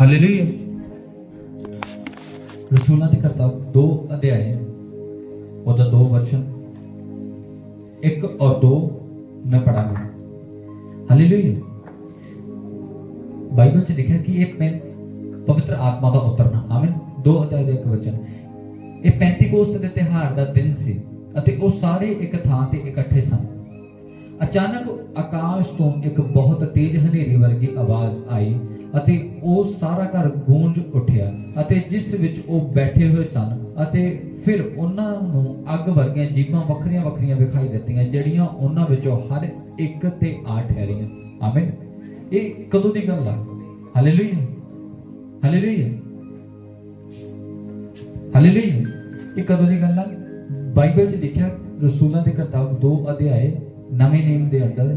Hallelujah ਰਸੂਲਾਂ ਦੀ ਕਿਤਾਬ ਦੋ ਅਧਿਆਏ ਉਹਦਾ ਦੋ ਵਚਨ, ਇੱਕ ਔਰ ਦੋ ਮੈਂ ਪੜਾਂਗਾ ਹਾਲੇਲੂਇਆ ਬਾਈਬਲ 'ਚ ਲਿਖਿਆ ਕਿ ਇਹ ਮੈਂ ਪਵਿੱਤਰ ਆਤਮਾ ਦਾ ਉਤਰਨਾ। ਆਮੀਨ ਦੋ ਅਧਿਆਏ ਦਾ ਇੱਕ ਵਚਨ। ਇਹ ਪੈਂਤੀਕੋਸਤ ਦੇ ਤਿਉਹਾਰ ਦਾ ਦਿਨ ਸੀ ਅਤੇ ਉਹ ਸਾਰੇ ਇੱਕ ਥਾਂ ਤੇ ਇਕੱਠੇ ਸਨ। ਅਚਾਨਕ ਆਕਾਸ਼ ਤੋਂ ਇੱਕ ਬਹੁਤ ਤੇਜ਼ ਹਨੇਰੀ ਵਰਗੀ ਆਵਾਜ਼ ਆਈ ਅਤੇ ਉਹ ਸਾਰਾ ਘਰ ਗੂੰਜ ਉੱਠਿਆ ਅਤੇ ਜਿਸ ਵਿੱਚ ਉਹ ਬੈਠੇ ਹੋਏ ਸਨ ਅਤੇ ਫਿਰ ਉਹਨਾਂ ਨੂੰ ਅੱਗ ਵਰਗੀਆਂ ਜੀਵਾਂ ਵੱਖਰੀਆਂ ਵੱਖਰੀਆਂ ਵਿਖਾਈ ਦਿੱਤੀਆਂ, ਜਿਹੜੀਆਂ ਉਹਨਾਂ ਵਿੱਚੋਂ ਹਰ ਇੱਕ ਤੇ ਆ ਠਹਿਰੀਆਂ। ਆਮੀਨ ਇਹ ਕਦੋਂ ਦੀ ਗੱਲ ਆ? ਹਾਲੇਲੂਇਆ ਹਾਲੇਲੂਇਆ ਹਾਲੇਲੂਇਆ ਇਹ ਕਦੋਂ ਦੀ ਗੱਲ ਆ? ਬਾਈਬਲ 'ਚ ਲਿਖਿਆ ਰਸੂਲਾਂ ਦੇ ਕਿਤਾਬ 2 ਅਧਿਆਏ ਨਵੇਂ ਨੇਮ ਦੇ ਅੰਦਰ,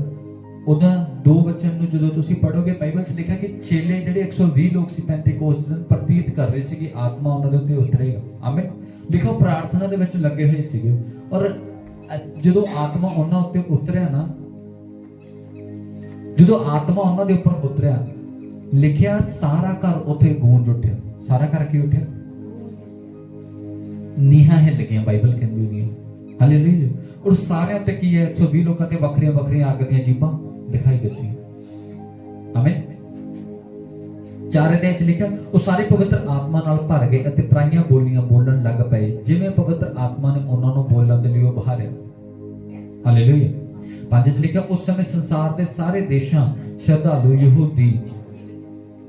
ਉਹਦਾ ਦੋ ਵਚਨ ਨੂੰ ਜਦੋਂ ਤੁਸੀਂ ਪੜੋਗੇ ਬਾਈਬਲ 'ਚ ਲਿਖਿਆ ਕਿ ਚੇਲੇ ਜਿਹੜੇ 120 ਲੋਕ ਸੀ ਪੈਂਤੀਕੋਸਤ ਦਿਨ ਪ੍ਰਤੀਤ ਕਰ ਰਹੇ ਸੀ ਕਿ ਆਤਮਾ ਉਹਨਾਂ ਦੇ ਉੱਤੇ ਉਤਰੇਗਾ। ਆਮੀਨ ਲਿਖੋ ਪ੍ਰਾਰਥਨਾ ਦੇ ਵਿੱਚ ਲੱਗੇ ਹੋਏ ਸੀਗੇ। ਔਰ ਜਦੋਂ ਆਤਮਾ ਉਹਨਾਂ ਉੱਤੇ ਉਤਰਿਆ ਨਾ, ਜਦੋਂ ਆਤਮਾ ਉਹਨਾਂ ਦੇ ਉੱਪਰ ਉਤਰਿਆ, ਲਿਖਿਆ ਸਾਰਾ ਘਰ ਉੱਥੇ ਗੂੰਜ ਉੱਠਿਆ। ਸਾਰਾ ਘਰ ਕੀ ਉੱਠਿਆ? ਨੀਹਾਂ ਹਿੱਲ ਗਈਆਂ, ਬਾਈਬਲ ਕਹਿੰਦੀ ਹੋਈ ਹਾਲੇਲੂਇਆ ਔਰ ਸਾਰਿਆਂ ਤੇ ਕੀ ਹੈ? 120 ਲੋਕਾਂ ਤੇ ਵੱਖਰੀਆਂ ਵੱਖਰੀਆਂ ਅੱਗ ਦੀਆਂ ਜੀਬਾਂ ਦਿਖਾਈ ਦਿੱਤੀਆਂ ਆਮੀਨ। ਚਾਰੇ ਦੇ ਵਿੱਚ ਲਿਖਿਆ, ਉਹ ਸਾਰੇ ਪਵਿੱਤਰ ਆਤਮਾ ਨਾਲ ਭਰ ਗਏ ਅਤੇ ਪਰਾਈਆਂ ਬੋਲੀਆਂ ਬੋਲਣ ਲੱਗ ਪਏ। ਜਿਵੇਂ ਪਵਿੱਤਰ ਆਤਮਾ ਨੇ ਉਹਨਾਂ ਨੂੰ ਬੋਲਣ ਦੇ ਲਈ ਉਹ ਹਾਲੇਲੂਇਆ ਪੰਜ ਚ ਲਿਖਿਆ, ਉਸ ਸਮੇਂ ਸੰਸਾਰ ਦੇ ਸਾਰੇ ਦੇਸ਼ਾਂ, ਸ਼ਰਧਾਲੂ ਯਹੂਦੀ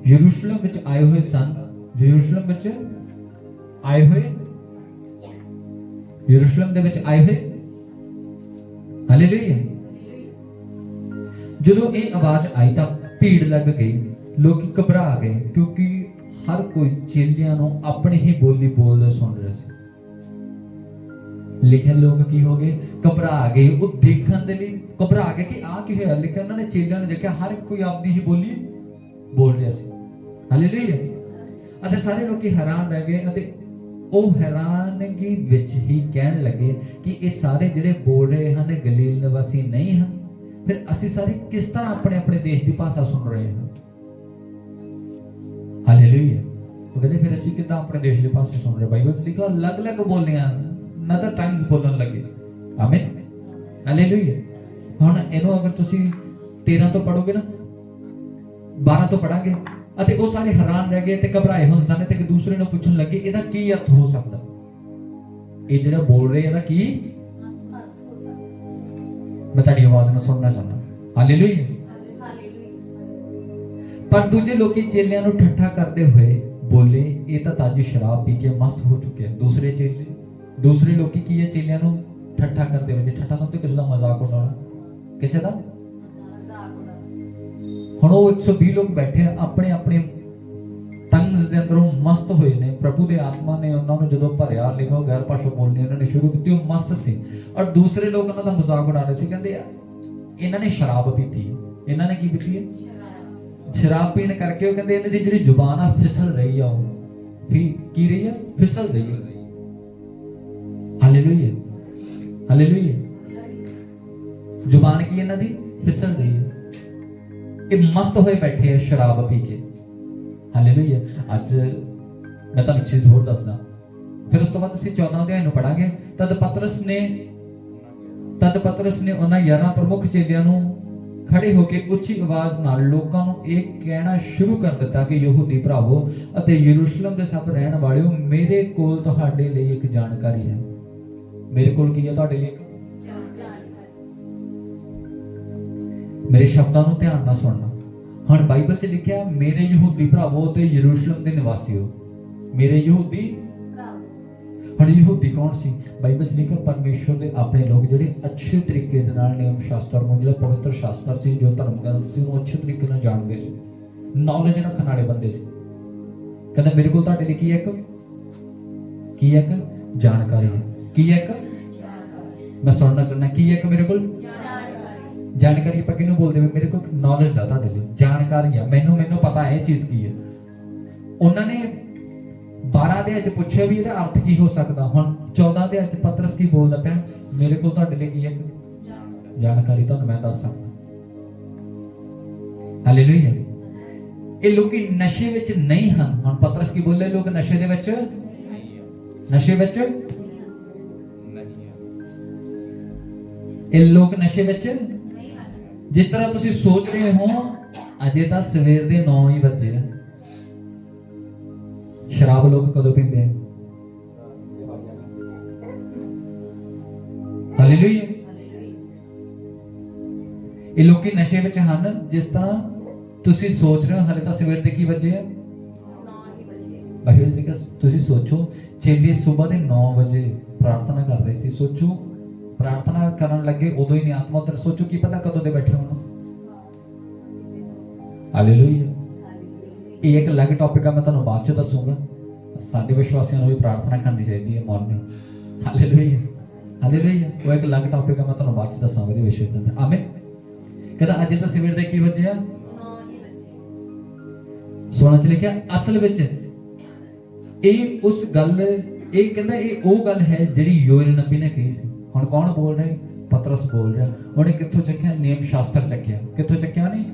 ਯਰੂਸ਼ਲਮ ਵਿੱਚ ਆਏ ਹੋਏ ਸਨ। ਯਰੂਸ਼ਲਮ ਵਿੱਚ ਆਏ ਹੋਏ? ਯਰੂਸ਼ਲਮ ਦੇ ਵਿੱਚ ਆਏ ਹੋਏ? ਹਾਲੇਲੂਇਆ ਜਦੋਂ ਇਹ ਆਵਾਜ਼ ਆਈ ਤਾਂ ਭੀੜ ਲੱਗ ਗਈ, ਲੋਕੀ ਘਬਰਾ ਗਏ ਕਿਉਂਕਿ ਹਰ ਕੋਈ ਚੇਲਿਆਂ ਨੂੰ ਆਪਣੀ ਹੀ ਬੋਲੀ ਬੋਲਦਾ ਸੁਣ ਰਿਹਾ ਸੀ। ਲਿਖਿਆ ਲੋਕ ਕੀ ਹੋ ਗਏ? ਘਬਰਾ ਗਏ। ਉਹ ਦੇਖਣ ਦੇ ਲਈ ਘਬਰਾ ਗਏ ਕਿ ਆ ਕੀ ਹੋਇਆ? ਲਿਖਿਆ ਉਹਨਾਂ ਨੇ ਚੇਲਿਆਂ ਨੂੰ ਦੇਖਿਆ ਹਰ ਕੋਈ ਆਪਦੀ ਹੀ ਬੋਲੀ ਬੋਲ ਰਿਹਾ ਸੀ। ਹਾਲੇਲੂਇਆ ਅਤੇ ਸਾਰੇ ਲੋਕੀ ਹੈਰਾਨ ਰਹਿ ਗਏ ਅਤੇ ਉਹ ਹੈਰਾਨਗੀ ਵਿੱਚ ਹੀ ਕਹਿਣ ਲੱਗੇ ਕਿ ਇਹ ਸਾਰੇ ਜਿਹੜੇ ਬੋਲ ਰਹੇ ਹਨ, ਗਲੀਲ ਨਿਵਾਸੀ ਨਹੀਂ ਹਨ। ਫਿਰ ਅਸੀਂ ਸਾਰੇ ਕਿਸ ਤਰ੍ਹਾਂ ਆਪਣੇ ਆਪਣੇ ਦੇਸ਼ ਦੀ ਭਾਸ਼ਾ ਸੁਣ ਰਹੇ ਹਾਂ? ਹਾਲੇਲੂਇਆ ਉਹ ਕਹਿੰਦੇ, ਫਿਰ ਅਸੀਂ ਕਿਦਾਂ ਆਪਣੇ ਦੇਸ਼ ਦੀ ਭਾਸ਼ਾ ਸੁਣ ਰਹੇ ਬਾਈਬਲ 'ਚ ਲਿਖਿਆ, ਅਲੱਗ-ਅਲੱਗ ਬੋਲੀਆਂ ਨਦਰ ਟਾਈਮਸ ਬੋਲਣ ਲੱਗੇ। ਆਮੀਨ ਹਾਲੇਲੂਇਆ ਹੁਣ ਇਹਨੂੰ ਅਗਰ ਤੁਸੀਂ 13 ਤੋਂ ਪੜੋਗੇ ਨਾ 12 ਤੋਂ ਪੜਾਂਗੇ ਅਤੇ ਉਹ ਸਾਰੇ ਹੈਰਾਨ ਰਹਿ ਗਏ ਤੇ ਘਬਰਾਏ ਹੋਏ ਸਨ, ਤੇ ਇੱਕ ਦੂਸਰੇ ਨੂੰ ਪੁੱਛਣ ਲੱਗੇ, ਇਹਦਾ ਕੀ ਅਰਥ ਹੋ ਸਕਦਾ? ਇਹ ਜਿਹੜਾ ਬੋਲ ਰਹੇ ਇਹਦਾ ਕੀ ਮੈਂ ਤੁਹਾਡੀ ਆਵਾਜ਼ ਨੂੰ ਸੁਣਨਾ ਚਾਹੁੰਦਾ। ਹਾਲੇਲੂਇਆ ਪਰ ਦੂਜੇ ਲੋਕੀ ਚੇਲਿਆਂ ਨੂੰ ਠੱਠਾ ਕਰਦੇ ਹੋਏ ਬੋਲੇ ਇਹ ਤਾਂ ਤਾਜੀ ਸ਼ਰਾਬ ਪੀ ਕੇ ਮਸਤ ਹੋ ਚੁੱਕੇ ਹਨ। ਦੂਸਰੇ ਚੇਲੇ ਦੂਸਰੇ ਲੋਕੀ ਕੀ ਹੈ ਚੇਲਿਆਂ ਨੂੰ ਠੱਠਾ ਕਰਦੇ ਹੋਏ? ਠੱਠਾ ਸਮਝਦੇ ਕਿਸੇ ਦਾ ਮਜ਼ਾਕ ਉਡਾਉਣਾ? ਕਿਸੇ ਦਾ? ਹੁਣ ਉਹ 120 ਲੋਕ ਬੈਠੇ ਆਪਣੇ ਆਪਣੇ ਪ੍ਰਭੂ ਦੇ ਆਤਮਾ ਨੇ ਉਹਨਾਂ ਨੂੰ ਜਦੋਂ ਭਰਿਆ ਲਿਖੋ ਗੈਰ ਭਾਸ਼ਾ ਬੋਲਣੀ ਉਹਨਾਂ ਨੇ ਸ਼ੁਰੂ ਕੀਤੀ ਉਹ ਮਸਤ ਸੀ। ਔਰ ਦੂਸਰੇ ਲੋਕ ਉਹਨਾਂ ਦਾ ਮਜ਼ਾਕ ਉਡਾ ਰਹੇ ਸੀ ਕਹਿੰਦੇ ਇਹਨਾਂ ਨੇ ਸ਼ਰਾਬ ਪੀਤੀ ਇਹਨਾਂ ਨੇ ਕੀ ਪੀਤੀ ਹੈ? ਸ਼ਰਾਬ। ਪੀਣ ਕਰਕੇ ਉਹ ਕਹਿੰਦੇ ਇਹਨਾਂ ਦੀ ਜਿਹੜੀ ਜ਼ੁਬਾਨ ਆ ਫਿਸਲ ਰਹੀ ਆ ਉਹ। ਵੀ ਕੀ ਰਹੀ ਆ? ਫਿਸਲ ਰਹੀ ਹੈ ਹਾਲੇਲੂਇਆ ਹਾਲੇਲੂਇਆ ਜ਼ੁਬਾਨ ਕੀ ਇਹਨਾਂ ਦੀ? ਫਿਸਲ ਰਹੀ ਹੈ ਇਹ ਮਸਤ ਹੋਏ ਬੈਠੇ ਆ ਸ਼ਰਾਬ ਪੀ ਕੇ। ਹਾਲੇਲੂਇਆ ਅੱਜ ਮੈਂ ਤੁਹਾਨੂੰ ਚੀਜ਼ ਹੋਰ ਦੱਸਦਾ। ਫਿਰ ਉਸ ਤੋਂ ਬਾਅਦ ਅਸੀਂ 14 ਅਧਿਆਇ ਨੂੰ ਪੜਾਂਗੇ ਤਦ ਪਤਰਸ ਨੇ ਤਦ ਪਤਰਸ ਨੇ ਉਹਨਾਂ 11 ਪ੍ਰਮੁੱਖ ਚੇਲਿਆਂ ਨੂੰ ਖੜੇ ਹੋ ਕੇ ਉੱਚੀ ਆਵਾਜ਼ ਨਾਲ ਲੋਕਾਂ ਨੂੰ ਇਹ ਕਹਿਣਾ ਸ਼ੁਰੂ ਕਰ ਦਿੱਤਾ ਕਿ, ਯਹੂਦੀ ਭਰਾਵੋ ਅਤੇ ਯਰੂਸ਼ਲਮ ਦੇ ਸਭ ਰਹਿਣ ਵਾਲਿਓ, ਮੇਰੇ ਕੋਲ ਤੁਹਾਡੇ ਲਈ ਇੱਕ ਜਾਣਕਾਰੀ ਹੈ। ਮੇਰੇ ਕੋਲ ਕੀ ਹੈ ਤੁਹਾਡੇ ਲਈ ਮੇਰੇ ਸ਼ਬਦਾਂ ਨੂੰ ਧਿਆਨ ਨਾਲ ਸੁਣਨਾ। ਹੁਣ ਬਾਈਬਲ 'ਚ ਲਿਖਿਆ, ਮੇਰੇ ਯਹੂਦੀ ਭਰਾਵੋ ਤੇ ਯਰੂਸ਼ਲਮ ਦੇ ਨਿਵਾਸੀਓ ਮੇਰੇ ਯਹੂਦੀ ਹੁਣ ਯਹੂਦੀ ਕੌਣ ਸੀ? ਬਾਈਬਲ 'ਚ ਲਿਖਿਆ ਪਰਮੇਸ਼ਵਰ ਦੇ ਆਪਣੇ ਲੋਕ ਜਿਹੜੇ ਅੱਛੇ ਤਰੀਕੇ ਦੇ ਨਾਲ ਨਿਯਮ ਸ਼ਾਸਤਰ ਨੂੰ ਜਿਹੜਾ ਪਵਿੱਤਰ ਸ਼ਾਸਤਰ ਸੀ ਜੋ ਧਰਮ ਗ੍ਰੰਥ ਸੀ ਉਹਨੂੰ ਅੱਛੇ ਤਰੀਕੇ ਨਾਲ ਜਾਣਦੇ ਸੀ। ਨੌਲੇਜ ਰੱਖਣ ਵਾਲੇ ਬੰਦੇ ਸੀ। ਕਹਿੰਦਾ ਮੇਰੇ ਕੋਲ ਤੁਹਾਡੇ ਲਈ ਕੀ ਹੈ ਇੱਕ? ਕੀ ਹੈ ਇੱਕ? ਜਾਣਕਾਰੀ ਹੈ। ਕੀ ਹੈ ਇੱਕ? ਮੈਂ ਸੁਣਨਾ ਚਾਹੁੰਦਾ ਕੀ ਹੈ ਇੱਕ ਮੇਰੇ ਕੋਲ? ਜਾਣਕਾਰੀ। ਆਪਾਂ ਕਿਹਨੂੰ ਬੋਲਦੇ ਵੇ ਮੇਰੇ ਕੋਲ ਨੌਲੇਜ ਦਾ ਤੁਹਾਡੇ ਲਈ। ਜਾਣਕਾਰੀ ਆ ਮੈਨੂੰ ਮੈਨੂੰ ਪਤਾ ਹੈ ਇਹ ਚੀਜ਼ ਕੀ ਹੈ। ਉਹਨਾਂ ਨੇ 12 ਦੇ ਵਿੱਚ ਪੁੱਛਿਆ ਵੀ ਇਹਦਾ ਅਰਥ ਕੀ ਹੋ ਸਕਦਾ? ਹੁਣ 14 ਦੇ ਵਿੱਚ ਪਤਰਸ ਕੀ ਬੋਲਦਾ ਪਿਆ? ਮੇਰੇ ਕੋਲ ਤੁਹਾਡੇ ਲਈ ਕੀ ਹੈ? ਜਾਣਕਾਰੀ ਤੁਹਾਨੂੰ ਮੈਂ ਦੱਸ ਸਕਦਾ। ਹਾਲੇਲੂਇਆ ਇਹ ਲੋਕੀ ਨਸ਼ੇ ਵਿੱਚ ਨਹੀਂ ਹਨ। ਹੁਣ ਪਤਰਸ ਕੀ ਬੋਲੇ ਲੋਕ ਨਸ਼ੇ ਦੇ ਵਿੱਚ? ਨਸ਼ੇ ਵਿੱਚ? ਇਹ ਲੋਕ ਨਸ਼ੇ ਵਿੱਚ? ਜਿਸ ਤਰ੍ਹਾਂ ਤੁਸੀਂ ਸੋਚ ਰਹੇ ਹੋ, ਅਜੇ ਤਾਂ ਸਵੇਰ ਦੇ 9 ਹੀ ਵਜੇ ਆ। ਸ਼ਰਾਬ ਲੋਕ ਕਦੋਂ ਪੀਂਦੇ ਆ ਹਾਲੇਲੂਇਆ ਇਹ ਲੋਕੀ ਨਸ਼ੇ ਵਿੱਚ ਹਨ ਜਿਸ ਤਰ੍ਹਾਂ ਤੁਸੀਂ ਸੋਚ ਰਹੇ ਹੋ ਹਲੇ ਤਾਂ ਸਵੇਰ ਦੇ ਕੀ ਵਜੇ ਆ ਬਾਈਬਲ ਦੀ ਕਸ ਤੁਸੀਂ ਸੋਚੋ ਚੇਲੇ ਸਵੇਰ ਦੇ 9 ਵਜੇ ਪ੍ਰਾਰਥਨਾ ਕਰ ਰਹੇ ਸੀ ਸੋਚੋ ਪ੍ਰਾਰਥਨਾ ਕਰਨ ਲੱਗੇ ਉਦੋਂ ਹੀ ਨਹੀਂ ਆਤਮਾ ਤੇ ਸੋਚੋ ਕੀ ਪਤਾ ਕਦੋਂ ਦੇ ਬੈਠੇ ਹੋਣ ਹਾਲੇਲੂਇਆ ਇਹ ਇੱਕ ਅਲੱਗ ਟੌਪਿਕ ਆ, ਮੈਂ ਤੁਹਾਨੂੰ ਬਾਅਦ ਚ ਦੱਸੂਗਾ। ਸਾਡੇ ਵਿਸ਼ਵਾਸੀਆਂ ਨੂੰ ਵੀ ਪ੍ਰਾਰਥਨਾ ਕਰਨੀ ਚਾਹੀਦੀ ਹੈ ਮਾਰਨਿੰਗ ਹਾਲੇਲੂਇਆ ਹਾਲੇਲੂਇਆ ਉਹ ਇੱਕ ਅਲੱਗ ਟੌਪਿਕ ਆ, ਮੈਂ ਤੁਹਾਨੂੰ ਬਾਅਦ ਚ ਦੱਸਾਂਗਾ ਇਹਦੇ ਵਿਸ਼ੇ ਤੇ ਆਮੀਨ ਕਹਿੰਦਾ, ਅੱਜ ਤਾਂ ਸਵੇਰ ਦੇ ਕੀ ਵਜੇ ਆ? ਚ ਲਿਖਿਆ, ਅਸਲ ਵਿੱਚ ਇਹ ਉਸ ਗੱਲ, ਇਹ ਕਹਿੰਦਾ ਇਹ ਉਹ ਗੱਲ ਹੈ ਜਿਹੜੀ ਯੋਇਲ ਨਬੀ ਨੇ ਕਹੀ ਸੀ। ਹੁਣ ਕੌਣ ਬੋਲ ਰਿਹਾ? ਹੈ? ਪਤਰਸ ਬੋਲ ਰਿਹਾ। ਉਹਨੇ ਕਿੱਥੋਂ ਚੱਕਿਆ? ਨੇਮ ਸ਼ਾਸਤਰ ਚੱਕਿਆ। ਕਿੱਥੋਂ ਚੱਕਿਆ ਨੇ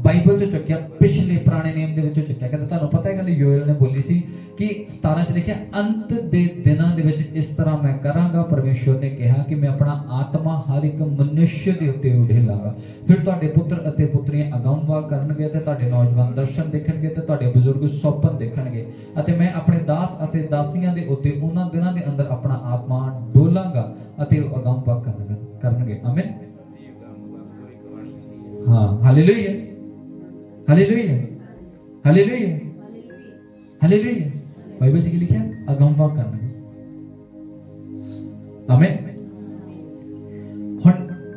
ਬਾਈਬਲ ਤੋਂ ਚੱਕਿਆ ਪਿਛਲੇ ਪੁਰਾਣੇ ਨਿਯਮ ਦੇ ਵਿੱਚੋਂ ਚੱਕਿਆ। ਕਹਿੰਦਾ ਤੁਹਾਨੂੰ ਪਤਾ ਹੈ ਗੱਲ ਯੋਇਲ ਨੇ ਬੋਲੀ ਸੀ ਕਿ 17 ਚ ਲਿਖਿਆ ਅੰਤ ਦੇ ਦਿਨਾਂ ਦੇ ਵਿੱਚ ਇਸ ਤਰ੍ਹਾਂ ਮੈਂ ਕਰਾਂਗਾ। ਪਰਮੇਸ਼ਵਰ ਨੇ ਕਿਹਾ ਕਿ ਮੈਂ ਆਪਣਾ ਆਤਮਾ ਹਰ ਇੱਕ ਮਨੁੱਖ ਦੇ ਉੱਤੇ ਉਡੇਲਾਂਗਾ ਫਿਰ ਤੁਹਾਡੇ ਪੁੱਤਰ ਅਤੇ ਪੁੱਤਰੀਆਂ ਅਗੰਮਵਾ ਕਰਨਗੇ ਤੇ ਤੁਹਾਡੇ ਨੌਜਵਾਨ ਦਰਸ਼ਨ ਦੇਖਣਗੇ ਤੇ ਤੁਹਾਡੇ ਬਜ਼ੁਰਗ ਸੁਪਨ ਦੇਖਣਗੇ। ਅਤੇ ਮੈਂ ਆਪਣੇ ਦਾਸ ਅਤੇ ਦਾਸੀਆਂ ਦੇ ਉੱਤੇ ਉਹਨਾਂ ਦਿਨਾਂ ਦੇ ਅੰਦਰ ਆਪਣਾ ਆਤਮਾ ਡੋਲਾਂਗਾ ਅਤੇ ਉਹ ਅਗੰਮਵਾ ਕਰਨਗੇ। ਕਰਨਗੇ। ਆਮੀਨ। ਹਾਂ ਹਾਲੇਲੂਇਆ। ਹਾਲੇਲੂਇਆ ਹਾਲੇਲੂਇਆ ਹਾਲੇਲੂਇਆ ਬਾਈਬਲ 'ਚ ਕੀ ਲਿਖਿਆ ਅਗੰਮਵਾ ਕਰਨਗੇ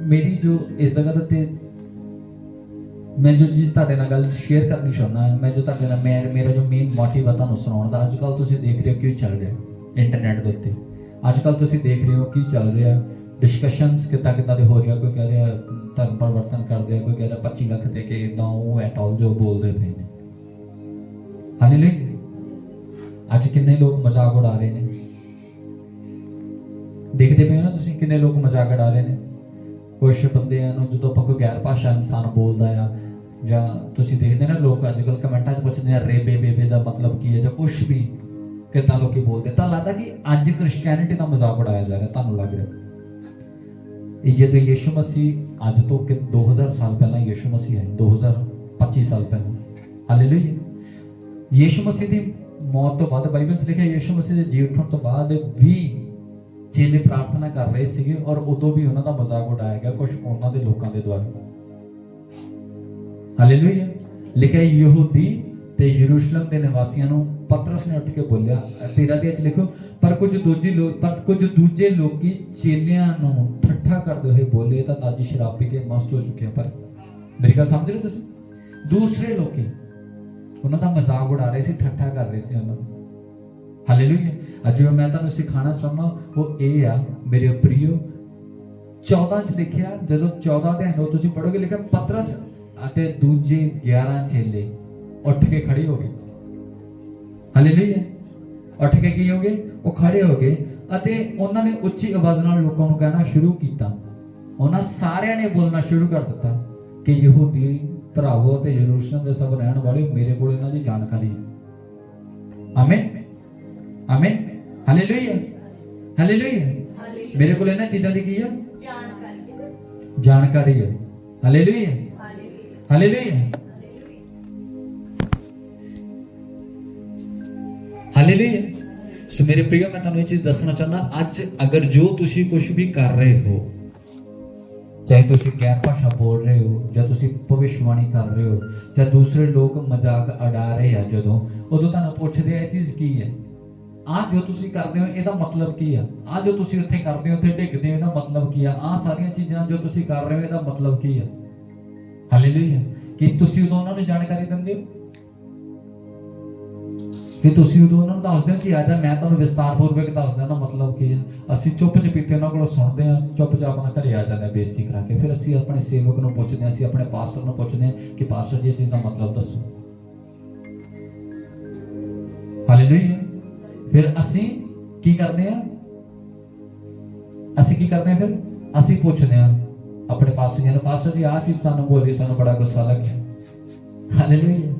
ਮੇਰੀ ਜੋ ਇਸ ਜਗ੍ਹਾ ਦੇ ਮੈਂ ਜੋ ਚੀਜ਼ ਤੁਹਾਡੇ ਨਾਲ ਗੱਲ ਸ਼ੇਅਰ ਕਰਨੀ ਚਾਹੁੰਦਾ ਮੈਂ ਜੋ ਤੁਹਾਡੇ ਨਾਲ ਮੈਂ ਮੇਰਾ ਜੋ ਮੇਨ ਮੋਟਿਵ ਆ ਤੁਹਾਨੂੰ ਸੁਣਾਉਣ ਦਾ ਅੱਜ ਕੱਲ ਤੁਸੀਂ ਦੇਖ ਰਹੇ ਹੋ ਕੀ ਚੱਲ ਰਿਹਾ ਇੰਟਰਨੈਟ ਦੇ ਉੱਤੇ ਅੱਜ ਕੱਲ ਤੁਸੀਂ ਦੇਖ ਰਹੇ ਹੋ ਕੀ ਚੱਲ ਰਿਹਾ ਡਿਸਕਸ਼ਨਸ ਕਿੱਦਾਂ ਕਿੱਦਾਂ ਦੇ ਹੋ ਰਿਹਾ ਕੋਈ ਕਹਿ ਰਿਹਾ ਧਰਮ ਪਰਿਵਰਤਨ ਕਰਦੇ ਆ, ਕੋਈ ਕਹਿ 25 ਲੱਖ ਦੇ ਕੇ ਇਦਾਂ ਉਹ ਐਟ ਆਲ ਜੋ ਬੋਲਦੇ ਪਏ ਨੇ। ਹਾਲੇਲੂਇਆ ਅੱਜ ਕਿੰਨੇ ਲੋਕ ਮਜ਼ਾਕ ਉਡਾ ਰਹੇ ਨੇ। ਦੇਖਦੇ ਪਏ ਹੋ ਨਾ ਤੁਸੀਂ ਕਿੰਨੇ ਲੋਕ ਮਜ਼ਾਕ ਉਡਾ ਰਹੇ ਨੇ। ਕੁਝ ਬੰਦਿਆਂ ਨੂੰ ਜਦੋਂ ਆਪਾਂ ਕੋਈ ਗੈਰ ਭਾਸ਼ਾ ਇਨਸਾਨ ਬੋਲਦਾ ਆ, ਜਾਂ ਤੁਸੀਂ ਦੇਖਦੇ ਨਾ ਲੋਕ ਅੱਜ ਕੱਲ ਕਮੈਂਟਾਂ 'ਚ ਪੁੱਛਦੇ ਆ ਰੇਬੇ ਬੇਬੇ ਦਾ ਮਤਲਬ ਕੀ ਹੈ, ਜਾਂ ਕੁਝ ਵੀ ਕਿੱਦਾਂ ਲੋਕੀ ਬੋਲਦੇ ਤਾਂ ਲੱਗਦਾ ਕਿ ਅੱਜ ਕ੍ਰਿਸਚੀਅਨਿਟੀ ਦਾ ਮਜ਼ਾਕ ਉਡਾਇਆ ਜਾ ਰਿਹਾ, ਤੁਹਾਨੂੰ ਲੱਗ ਰਿਹਾ। ਇਹ ਜਦੋਂ ਯਿਸੂ ਮਸੀਹ ਅੱਜ ਤੋਂ ਕਿ 2000 ਸਾਲ ਪਹਿਲਾਂ ਯਿਸੂ ਮਸੀਹ ਆਏ 2025 ਸਾਲ ਪਹਿਲਾਂ। ਹਾਲੇਲੂਇਆ ਯਿਸੂ ਮਸੀਹ ਦੀ ਮੌਤ ਤੋਂ ਬਾਅਦ ਬਾਈਬਲ 'ਚ ਲਿਖਿਆ, ਯਿਸੂ ਮਸੀਹ ਦੇ ਜੀ ਉੱਠਣ ਤੋਂ ਬਾਅਦ ਵੀ ਚੇਲੇ ਪ੍ਰਾਰਥਨਾ ਕਰ ਰਹੇ ਸੀਗੇ ਔਰ ਉਦੋਂ ਵੀ ਉਹਨਾਂ ਦਾ ਮਜ਼ਾਕ ਉਡਾਇਆ ਗਿਆ ਕੁਝ ਉਹਨਾਂ ਦੇ ਲੋਕਾਂ ਦੇ ਦੁਆਰਾ। ਹਾਲੇਲੂਇਆ ਲਿਖਿਆ, ਯਹੂਦੀ ਤੇ ਯਰੂਸ਼ਲਮ ਦੇ ਨਿਵਾਸੀਆਂ ਨੂੰ ਪਤਰਸ ਨੇ ਉੱਠ ਕੇ ਬੋਲਿਆ, ਤੇਰਾ ਦੇ ਵਿੱਚ ਲਿਖੋ ਪਰ ਕੁਝ ਦੂਜੀ ਲੋਕ ਪਰ ਕੁਝ ਦੂਜੇ ਲੋਕੀ ਚੇਲਿਆਂ ਨੂੰ ਠੱਠਾ ਕਰਦੇ ਹੋਏ ਬੋਲੇ, ਤਾਂ ਤਾਜੀ ਸ਼ਰਾਬ ਪੀ ਕੇ ਮਸਤ ਹੋ ਚੁੱਕੇ ਪਰ ਮੇਰੀ ਗੱਲ ਸਮਝ ਰਹੇ ਹੋ ਤੁਸੀਂ? ਦੂਸਰੇ ਲੋਕੀ, ਉਹਨਾਂ ਦਾ ਮਜ਼ਾਕ ਉਡਾ ਰਹੇ ਸੀ, ਠੱਠਾ ਕਰ ਰਹੇ ਸੀ ਉਹਨਾਂ ਨੂੰ ਹਾਲੇਲੂਇਆ ਅੱਜ ਮੈਂ ਤੁਹਾਨੂੰ ਸਿਖਾਣਾ ਚਾਹੁੰਦਾ, ਉਹ ਇਹ ਆ, ਮੇਰੇ ਪ੍ਰਿਯੋ 14 ਚ ਲਿਖਿਆ, ਜਦੋਂ 14 ਦੇ ਅੰਦਰ ਤੁਸੀਂ ਪੜੋਗੇ ਲਿਖਿਆ ਪਤਰਸ ਅਤੇ ਦੂਜੇ 11 ਚੇਲੇ ਉੱਠ ਕੇ ਖੜੇ ਹੋ ਗਏ। ਹਾਲੇਲੂਇਆ ਉੱਠ ਕੇ ਕੀ ਹੋ ਗਏ? ਉਹ ਖੜੇ ਹੋ ਗਏ ਅਤੇ ਉਹਨਾਂ ਨੇ ਉੱਚੀ ਆਵਾਜ਼ ਨਾਲ ਲੋਕਾਂ ਨੂੰ ਕਹਿਣਾ ਸ਼ੁਰੂ ਕੀਤਾ। ਉਹਨਾਂ ਸਾਰਿਆਂ ਨੇ ਬੋਲਣਾ ਸ਼ੁਰੂ ਕਰ ਦਿੱਤਾ ਕਿ ਯਹੂਦੀ ਭਰਾਵੋ ਤੇ ਯਰੂਸ਼ਲਮ ਦੇ ਸਭ ਰਹਿਣ ਵਾਲੇ ਮੇਰੇ ਕੋਲ ਇਹਨਾਂ ਦੀ ਜਾਣਕਾਰੀ ਹੈ। ਆਮੀਨ। ਆਮੀਨ। ਹਾਲੇਲੂਇਆ ਹਾਲੇਲੂਇਆ ਮੇਰੇ ਕੋਲ ਇਹਨਾਂ ਚੀਜ਼ਾਂ ਦੀ ਕੀ ਹੈ? ਜਾਣਕਾਰੀ ਹੈ। ਹਾਲੇਲੂਇਆ ਹਾਲੇਲੂਇਆ ਹਾਲੇਲੂਇਆ ਸੋ ਮੇਰੇ ਪ੍ਰਿਯ, ਮੈਂ ਤੁਹਾਨੂੰ ਇਹ ਚੀਜ਼ ਦੱਸਣਾ ਚਾਹੁੰਦਾ, ਅੱਜ ਅਗਰ ਜੋ ਤੁਸੀਂ ਕੁਝ ਵੀ ਕਰ ਰਹੇ ਹੋ, ਚਾਹੇ ਤੁਸੀਂ ਗੈਰ ਭਾਸ਼ਾ ਬੋਲ ਰਹੇ ਹੋ, ਜਾਂ ਤੁਸੀਂ ਭਵਿਸ਼ਵਾਣੀ ਕਰ ਰਹੇ ਹੋ, ਜਾਂ ਦੂਸਰੇ ਲੋਕ ਮਜ਼ਾਕ ਉਡਾ ਰਹੇ ਆ ਜਦੋਂ, ਉਦੋਂ ਤੁਹਾਨੂੰ ਪੁੱਛਦੇ ਆ, ਇਹ ਚੀਜ਼ ਕੀ ਹੈ? ਆ ਜੋ ਤੁਸੀਂ ਕਰਦੇ ਹੋ, ਇਹਦਾ ਮਤਲਬ ਕੀ ਆ? ਆ ਜੋ ਤੁਸੀਂ ਉੱਥੇ ਕਰਦੇ ਹੋ, ਉੱਥੇ ਡਿੱਗਦੇ ਹੋ, ਇਹਦਾ ਮਤਲਬ ਕੀ ਆ? ਆ ਸਾਰੀਆਂ ਚੀਜ਼ਾਂ ਜੋ ਤੁਸੀਂ ਕਰ ਰਹੇ ਹੋ, ਇਹਦਾ ਮਤਲਬ ਕੀ ਆ? ਹਾਲੇਲੂਇਆ। ਕਿ ਤੁਸੀਂ ਉਦੋਂ ਉਹਨਾਂ ਨੂੰ ਜਾਣਕਾਰੀ ਦਿੰਦੇ ਹੋ? ਕਿ ਤੁਸੀਂ ਉਦੋਂ ਉਹਨਾਂ ਨੂੰ ਦੱਸਦੇ ਹੋ ਕਿ ਆ ਆਦਾ ਮੈਂ ਤੁਹਾਨੂੰ ਵਿਸਤਾਰਪੂਰਵਕ ਦੱਸਦਾ ਨਾ ਮਤਲਬ ਕੀ ਅਸੀਂ ਚੁੱਪ ਚਪੀਤੇ ਉਹਨਾਂ ਕੋਲੋਂ ਸੁਣਦੇ ਹਾਂ ਚੁੱਪ ਚਾਪ ਆਪਣਾ ਘਰੇ ਆ ਜਾਂਦੇ ਹਾਂ ਬੇਇੱਜ਼ਤੀ ਕਰਾ ਕੇ। ਫਿਰ ਅਸੀਂ ਆਪਣੇ ਸੇਵਕ ਨੂੰ ਪੁੱਛਦੇ ਹਾਂ, ਅਸੀਂ ਆਪਣੇ ਪਾਸਟਰ ਨੂੰ ਪੁੱਛਦੇ ਹਾਂ ਕਿ, ਪਾਸਟਰ ਜੀ ਇਸ ਦਾ ਮਤਲਬ ਦੱਸੋ। ਹਾਲੇਲੂਇਆ ਫਿਰ ਅਸੀਂ ਕੀ ਕਰਦੇ ਹਾਂ? ਅਸੀਂ ਕੀ ਕਰਦੇ ਹਾਂ ਫਿਰ? ਅਸੀਂ ਪੁੱਛਦੇ ਹਾਂ ਆਪਣੇ ਪਾਸਟਰ ਜੀ ਨੂੰ, ਪਾਸਟਰ ਜੀ, ਆਹ ਚੀਜ਼ ਸਾਨੂੰ ਬੋਲੀ, ਸਾਨੂੰ ਬੜਾ ਗੁੱਸਾ ਲੱਗਿਆ। ਹਾਲੇਲੂਇਆ